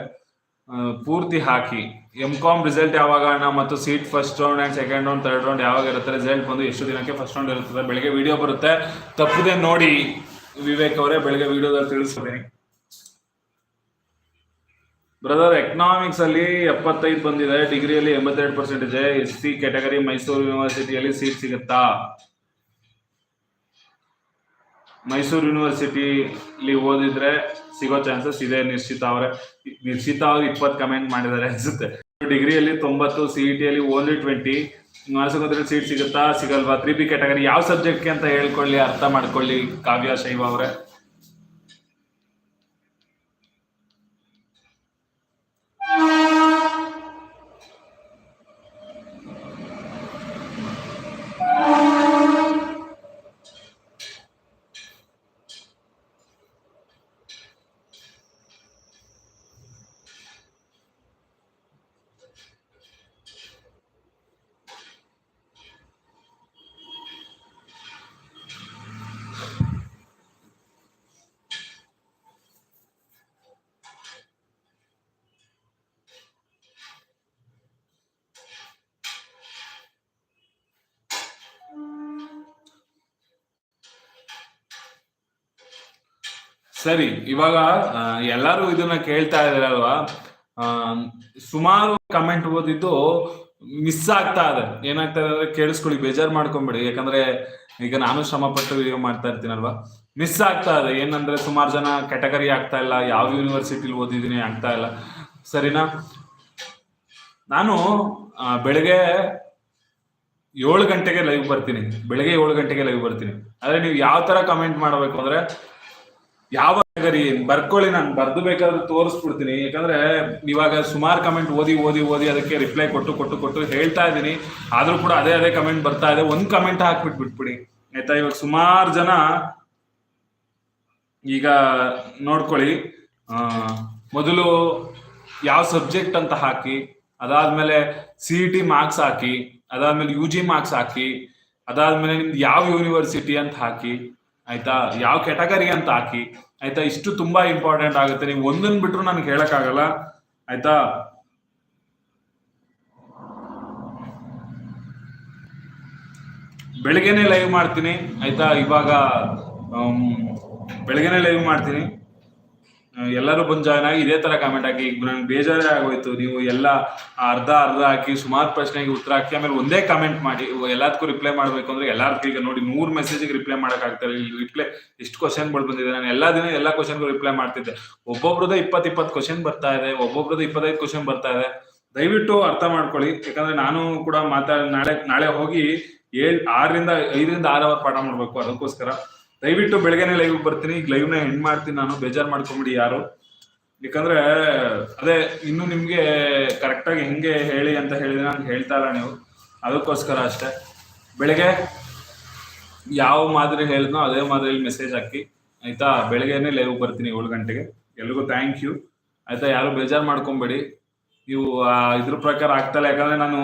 ಪೂರ್ತಿ ಹಾಕಿ. ಎಂ ಕಾಮ್ ರಿಸಲ್ಟ್ ಯಾವಾಗ ಅಣ್ಣ? ಮತ್ತು seat first round and second round third round ಯಾವಾಗ ಇರುತ್ತೆ? ರಿಸಲ್ಟ್ ಬಂದು ಎಷ್ಟು ದಿನಕ್ಕೆ ಫಸ್ಟ್ ರೌಂಡ್ ಇರುತ್ತದೆ? ಬೆಳಗ್ಗೆ ವಿಡಿಯೋ ಬರುತ್ತೆ. ತಪ್ಪದೆ ನೋಡಿ ವಿವೇಕ್ ಅವರೇ, ಬೆಳಗ್ಗೆ ವಿಡಿಯೋದಲ್ಲಿ ತಿಳಿಸ್ತೀನಿ ಬ್ರದರ್ ಎಕನಾಮಿಕ್ಸ್ ಅಲ್ಲಿ ಎಪ್ಪತ್ತೈದು ಬಂದಿದೆ. ಡಿಗ್ರಿಯಲ್ಲಿ ಎಂಬತ್ತೆರಡು ಪರ್ಸೆಂಟ್ ಇದೆ ಎಸ್ ಸಿ ಕ್ಯಾಟಗರಿ ಮೈಸೂರು ಯೂನಿವರ್ಸಿಟಿಯಲ್ಲಿ ಸೀಟ್ ಸಿಗುತ್ತಾ? ಮೈಸೂರು ಯೂನಿವರ್ಸಿಟಿಲಿ ಓದಿದ್ರೆ ಸಿಗೋ ಚಾನ್ಸಸ್ ಇದೆ ನಿಶ್ಚಿತ ಅವರೇ. ನಿಶ್ಚಿತ ಅವ್ರು ಇಪ್ಪತ್ತು ಕಮೆಂಟ್ ಮಾಡಿದ್ದಾರೆ ಅನ್ಸುತ್ತೆ. ಡಿಗ್ರಿಯಲ್ಲಿ ತೊಂಬತ್ತು ಸಿ ಇ ಟಿಯಲ್ಲಿ ಓನ್ಲಿ ಟ್ವೆಂಟಿ ಮಾನಸಗೋದ್ರಲ್ಲಿ ಸೀಟ್ ಸಿಗುತ್ತಾ? ಸಿಗಲ್ವಾ? ತ್ರೀ ಬಿ ಕ್ಯಾಟಗರಿ ಯಾವ ಸಬ್ಜೆಕ್ಟ್ಗೆ ಅಂತ ಹೇಳ್ಕೊಳ್ಳಿ, ಅರ್ಥ ಮಾಡ್ಕೊಳ್ಳಿ, ಕಾವ್ಯ, ಶೈವ ಅವರೇ. ಸರಿ, ಇವಾಗ ಎಲ್ಲರೂ ಇದನ್ನ ಕೇಳ್ತಾ ಇದಾರಲ್ವಾ? ಸುಮಾರು ಕಮೆಂಟ್ ಓದಿದ್ದು ಮಿಸ್ ಆಗ್ತಾ ಇದೆ. ಏನಾಗ್ತಾ ಇದೆ ಅಂದ್ರೆ ಕೇಳಿಸ್ಕೊಳ್ಳಿ, ಬೇಜಾರ್ ಮಾಡ್ಕೊಂಬಿಡಿ. ಯಾಕಂದ್ರೆ ಈಗ ನಾನು ಶ್ರಮ ಪಟ್ಟು ವಿಡಿಯೋ ಮಾಡ್ತಾ ಇರ್ತೀನಲ್ವಾ? ಮಿಸ್ ಆಗ್ತಾ ಇದೆ. ಏನಂದ್ರೆ ಸುಮಾರು ಜನ ಕ್ಯಾಟಗರಿ ಆಗ್ತಾ ಇಲ್ಲ, ಯಾವ ಯೂನಿವರ್ಸಿಟಿಲಿ ಓದಿದೀನಿ ಆಗ್ತಾ ಇಲ್ಲ. ಸರಿನಾ? ನಾನು ಬೆಳಗ್ಗೆ ಏಳು ಗಂಟೆಗೆ ಲೈವ್ ಬರ್ತೀನಿ. ಬೆಳಗ್ಗೆ ಏಳು ಗಂಟೆಗೆ ಲೈವ್ ಬರ್ತೀನಿ. ಆದ್ರೆ ನೀವು ಯಾವ ತರ ಕಮೆಂಟ್ ಮಾಡಬೇಕು ಅಂದ್ರೆ ಯಾವ ರೀ ಬರ್ಕೊಳ್ಳಿ, ನಾನು ಬರ್ದು ಬೇಕಾದ್ರೆ ತೋರಿಸ್ಬಿಡ್ತೀನಿ. ಯಾಕಂದ್ರೆ ಇವಾಗ ಸುಮಾರು ಕಮೆಂಟ್ ಓದಿ ಓದಿ ಓದಿ ಅದಕ್ಕೆ ರಿಪ್ಲೈ ಕೊಟ್ಟು ಕೊಟ್ಟು ಕೊಟ್ಟು ಹೇಳ್ತಾ ಇದ್ದೀನಿ. ಆದ್ರೂ ಕೂಡ ಅದೇ ಅದೇ ಕಮೆಂಟ್ ಬರ್ತಾ ಇದೆ. ಒಂದ್ ಕಮೆಂಟ್ ಹಾಕ್ಬಿಟ್ಟು ಬಿಟ್ಬಿಡಿ ಆಯ್ತಾ? ಇವಾಗ ಸುಮಾರು ಜನ ಈಗ ನೋಡ್ಕೊಳ್ಳಿ. ಮೊದಲು ಯಾವ ಸಬ್ಜೆಕ್ಟ್ ಅಂತ ಹಾಕಿ, ಅದಾದ್ಮೇಲೆ ಸಿ ಇ ಟಿ ಮಾರ್ಕ್ಸ್ ಹಾಕಿ, ಅದಾದ್ಮೇಲೆ ಯು ಜಿ ಮಾರ್ಕ್ಸ್ ಹಾಕಿ, ಅದಾದ್ಮೇಲೆ ನಿಮ್ದು ಯಾವ ಯೂನಿವರ್ಸಿಟಿ ಅಂತ ಹಾಕಿ ಆಯ್ತಾ? ಯಾವ ಕೆಟಗರಿ ಅಂತ ಹಾಕಿ. ಆಯ್ತಾ? ಇಷ್ಟು ತುಂಬಾ ಇಂಪಾರ್ಟೆಂಟ್ ಆಗುತ್ತೆ. ನೀವು ಒಂದನ್ ಬಿಟ್ರು ನನಗೆ ಹೇಳಕ್ಕಾಗಲ್ಲ. ಆಯ್ತಾ? ಬೆಳಗ್ಗೆನೆ ಲೈವ್ ಮಾಡ್ತೀನಿ. ಆಯ್ತಾ? ಇವಾಗ ಬೆಳಿಗ್ಗೆನೆ ಲೈವ್ ಮಾಡ್ತೀನಿ. ಎಲ್ಲರೂ ಬಂದು ಜಾಯ್ನ್ ಆಗಿ ಇದೇ ತರ ಕಾಮೆಂಟ್ ಹಾಕಿ, ಈಗ ನಂಗೆ ಬೇಜಾರೇ ಆಗೋಯ್ತು, ನೀವು ಎಲ್ಲ ಅರ್ಧ ಅರ್ಧ ಹಾಕಿ, ಸುಮಾರು ಪ್ರಶ್ನೆಗೆ ಉತ್ತರ ಹಾಕಿ, ಆಮೇಲೆ ಒಂದೇ ಕಾಮೆಂಟ್ ಮಾಡಿ ಎಲ್ಲದಕ್ಕೂ ರಿಪ್ಲೈ ಮಾಡಬೇಕು ಅಂದ್ರೆ ಎಲ್ಲಾರ್ಗೂ ಈಗ ನೋಡಿ ನೂರು ಮೆಸೇಜಿಗೆ ರಿಪ್ಲೈ ಮಾಡೋಕ್ಕಾಗ್ತಾರೆ ಇಲ್ಲಿ. ರಿಪ್ಲೈ ಇಷ್ಟು ಕ್ವಶನ್ಗಳು ಬಂದಿದೆ. ನಾನು ಎಲ್ಲಾ ದಿನ ಎಲ್ಲ ಕ್ವಶನ್ಗೂ ರಿಪ್ಲೈ ಮಾಡ್ತಿದ್ದೆ. ಒಬ್ಬೊಬ್ರದ್ದು ಇಪ್ಪತ್ತು ಇಪ್ಪತ್ ಕ್ವಶನ್ ಬರ್ತಾ ಇದೆ, ಒಬ್ಬೊಬ್ರದ್ದು ಇಪ್ಪತ್ತೈದು ಕ್ವಶನ್ ಬರ್ತಾ ಇದೆ. ದಯವಿಟ್ಟು ಅರ್ಥ ಮಾಡ್ಕೊಳ್ಳಿ. ಯಾಕಂದ್ರೆ ನಾನು ಕೂಡ ಮಾತಾಡ, ನಾಳೆ ನಾಳೆ ಹೋಗಿ ಏಳ್, ಆರರಿಂದ ಐದರಿಂದ ಆರು ಅವರ್ ಪಾಠ ಮಾಡ್ಬೇಕು. ಅದಕ್ಕೋಸ್ಕರ ದಯವಿಟ್ಟು ಬೆಳಗ್ಗೆನೆ ಲೈವ್ ಬರ್ತೀನಿ. ಈಗ ಲೈವ್ನ ಎಂಡ್ ಮಾಡ್ತೀನಿ ನಾನು. ಬೇಜಾರು ಮಾಡ್ಕೊಂಬಿಡಿ ಯಾರು. ಯಾಕಂದ್ರೆ, ಅದೇ, ಇನ್ನು ನಿಮ್ಗೆ ಕರೆಕ್ಟಾಗಿ ಹೆಂಗೆ ಹೇಳಿ ಅಂತ ಹೇಳಿದ್ರೆ ನಾನು ಹೇಳ್ತಾ ಇಲ್ಲ ನೀವು. ಅದಕ್ಕೋಸ್ಕರ ಅಷ್ಟೇ. ಬೆಳಗ್ಗೆ ಯಾವ ಮಾದರಿ ಹೇಳಿದ್ನೋ ಅದೇ ಮಾದರಿಯಲ್ಲಿ ಮೆಸೇಜ್ ಹಾಕಿ. ಆಯ್ತಾ? ಬೆಳಗ್ಗೆನೆ ಲೈವ್ ಬರ್ತೀನಿ ಏಳು ಗಂಟೆಗೆ. ಎಲ್ರಿಗೂ ಥ್ಯಾಂಕ್ ಯು ಆಯ್ತಾ? ಯಾರು ಬೇಜಾರು ಮಾಡ್ಕೊಂಬೇಡಿ. ನೀವು ಇದ್ರ ಪ್ರಕಾರ ಆಗ್ತಲ್ಲ ಯಾಕಂದ್ರೆ ನಾನು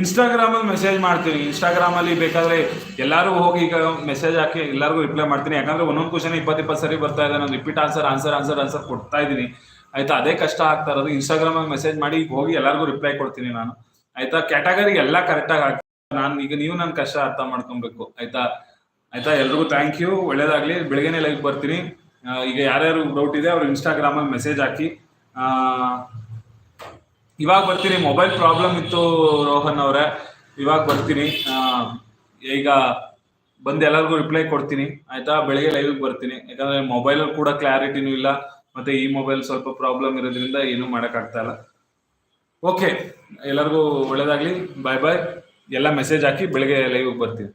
ಇನ್ಸ್ಟಾಗ್ರಾಮ್ ಅಲ್ಲಿ ಮೆಸೇಜ್ ಮಾಡ್ತೀನಿ ಇನ್ಸ್ಟಾಗ್ರಾಮಲ್ಲಿ ಬೇಕಾದರೆ ಎಲ್ಲರೂ ಹೋಗಿ ಈಗ ಮೆಸೇಜ್ ಹಾಕಿ ಎಲ್ಲರಿಗೂ ರಿಪ್ಲೈ ಮಾಡ್ತೀನಿ. ಯಾಕಂದರೆ ಒಂದೊಂದು ಕ್ವಶನ್ ಇಪ್ಪತ್ತು ಇಪ್ಪತ್ತು ಸರಿ ಬರ್ತಾ ಇದೆ. ನಾನು repeat answer answer answer answer ಕೊಡ್ತಾ ಇದ್ದೀನಿ. ಆಯಿತಾ? ಅದೇ ಕಷ್ಟ ಆಗ್ತಾ ಇರೋದು. ಇನ್ಸ್ಟಾಗ್ರಾಮ್ ಅಲ್ಲಿ ಮೆಸೇಜ್ ಮಾಡಿ ಹೋಗಿ ಎಲ್ಲರಿಗೂ ರಿಪ್ಲೈ ಕೊಡ್ತೀನಿ ನಾನು. ಆಯಿತಾ? ಕ್ಯಾಟಗರಿ ಎಲ್ಲ ಕರೆಕ್ಟಾಗಿ ಆಗ್ತದೆ ನಾನು ಈಗ ನೀವು ನನ್ನ ಕಷ್ಟ ಅರ್ಥ ಮಾಡ್ಕೊಬೇಕು. ಆಯಿತಾ? ಆಯಿತಾ? ಎಲ್ರಿಗೂ ಥ್ಯಾಂಕ್ ಯು ಒಳ್ಳೇದಾಗಲಿ. ಬೆಳಗ್ಗೆನೇ ಲೈಕ್ ಬರ್ತೀನಿ. ಈಗ ಯಾರ್ಯಾರು ಡೌಟ್ ಇದೆ, ಅವ್ರು ಇನ್ಸ್ಟಾಗ್ರಾಮ್ ಅಲ್ಲಿ ಮೆಸೇಜ್ ಹಾಕಿ. ಇವಾಗ ಬರ್ತೀನಿ ಮೊಬೈಲ್ ಪ್ರಾಬ್ಲಮ್ ಇತ್ತು ರೋಹನ್ ಅವರೇ. ಇವಾಗ ಬರ್ತೀನಿ. ಈಗ ಬಂದು ಎಲ್ಲರಿಗೂ ರಿಪ್ಲೈ ಕೊಡ್ತೀನಿ. ಆಯ್ತಾ? ಬೆಳಿಗ್ಗೆ ಲೈವ್ ಬರ್ತೀನಿ. ಯಾಕಂದ್ರೆ ಮೊಬೈಲ್ ಕೂಡ ಕ್ಲಾರಿಟಿನೂ ಇಲ್ಲ, ಮತ್ತೆ ಈ ಮೊಬೈಲ್ ಸ್ವಲ್ಪ ಪ್ರಾಬ್ಲಮ್ ಇರೋದ್ರಿಂದ ಏನೂ ಮಾಡೋಕ್ಕಾಗ್ತಾ ಇಲ್ಲ. ಓಕೆ ಎಲ್ಲರಿಗೂ ಒಳ್ಳೇದಾಗ್ಲಿ. ಬಾಯ್ ಬಾಯ್ ಎಲ್ಲ ಮೆಸೇಜ್ ಹಾಕಿ ಬೆಳಿಗ್ಗೆ ಲೈವ್ ಬರ್ತೀನಿ.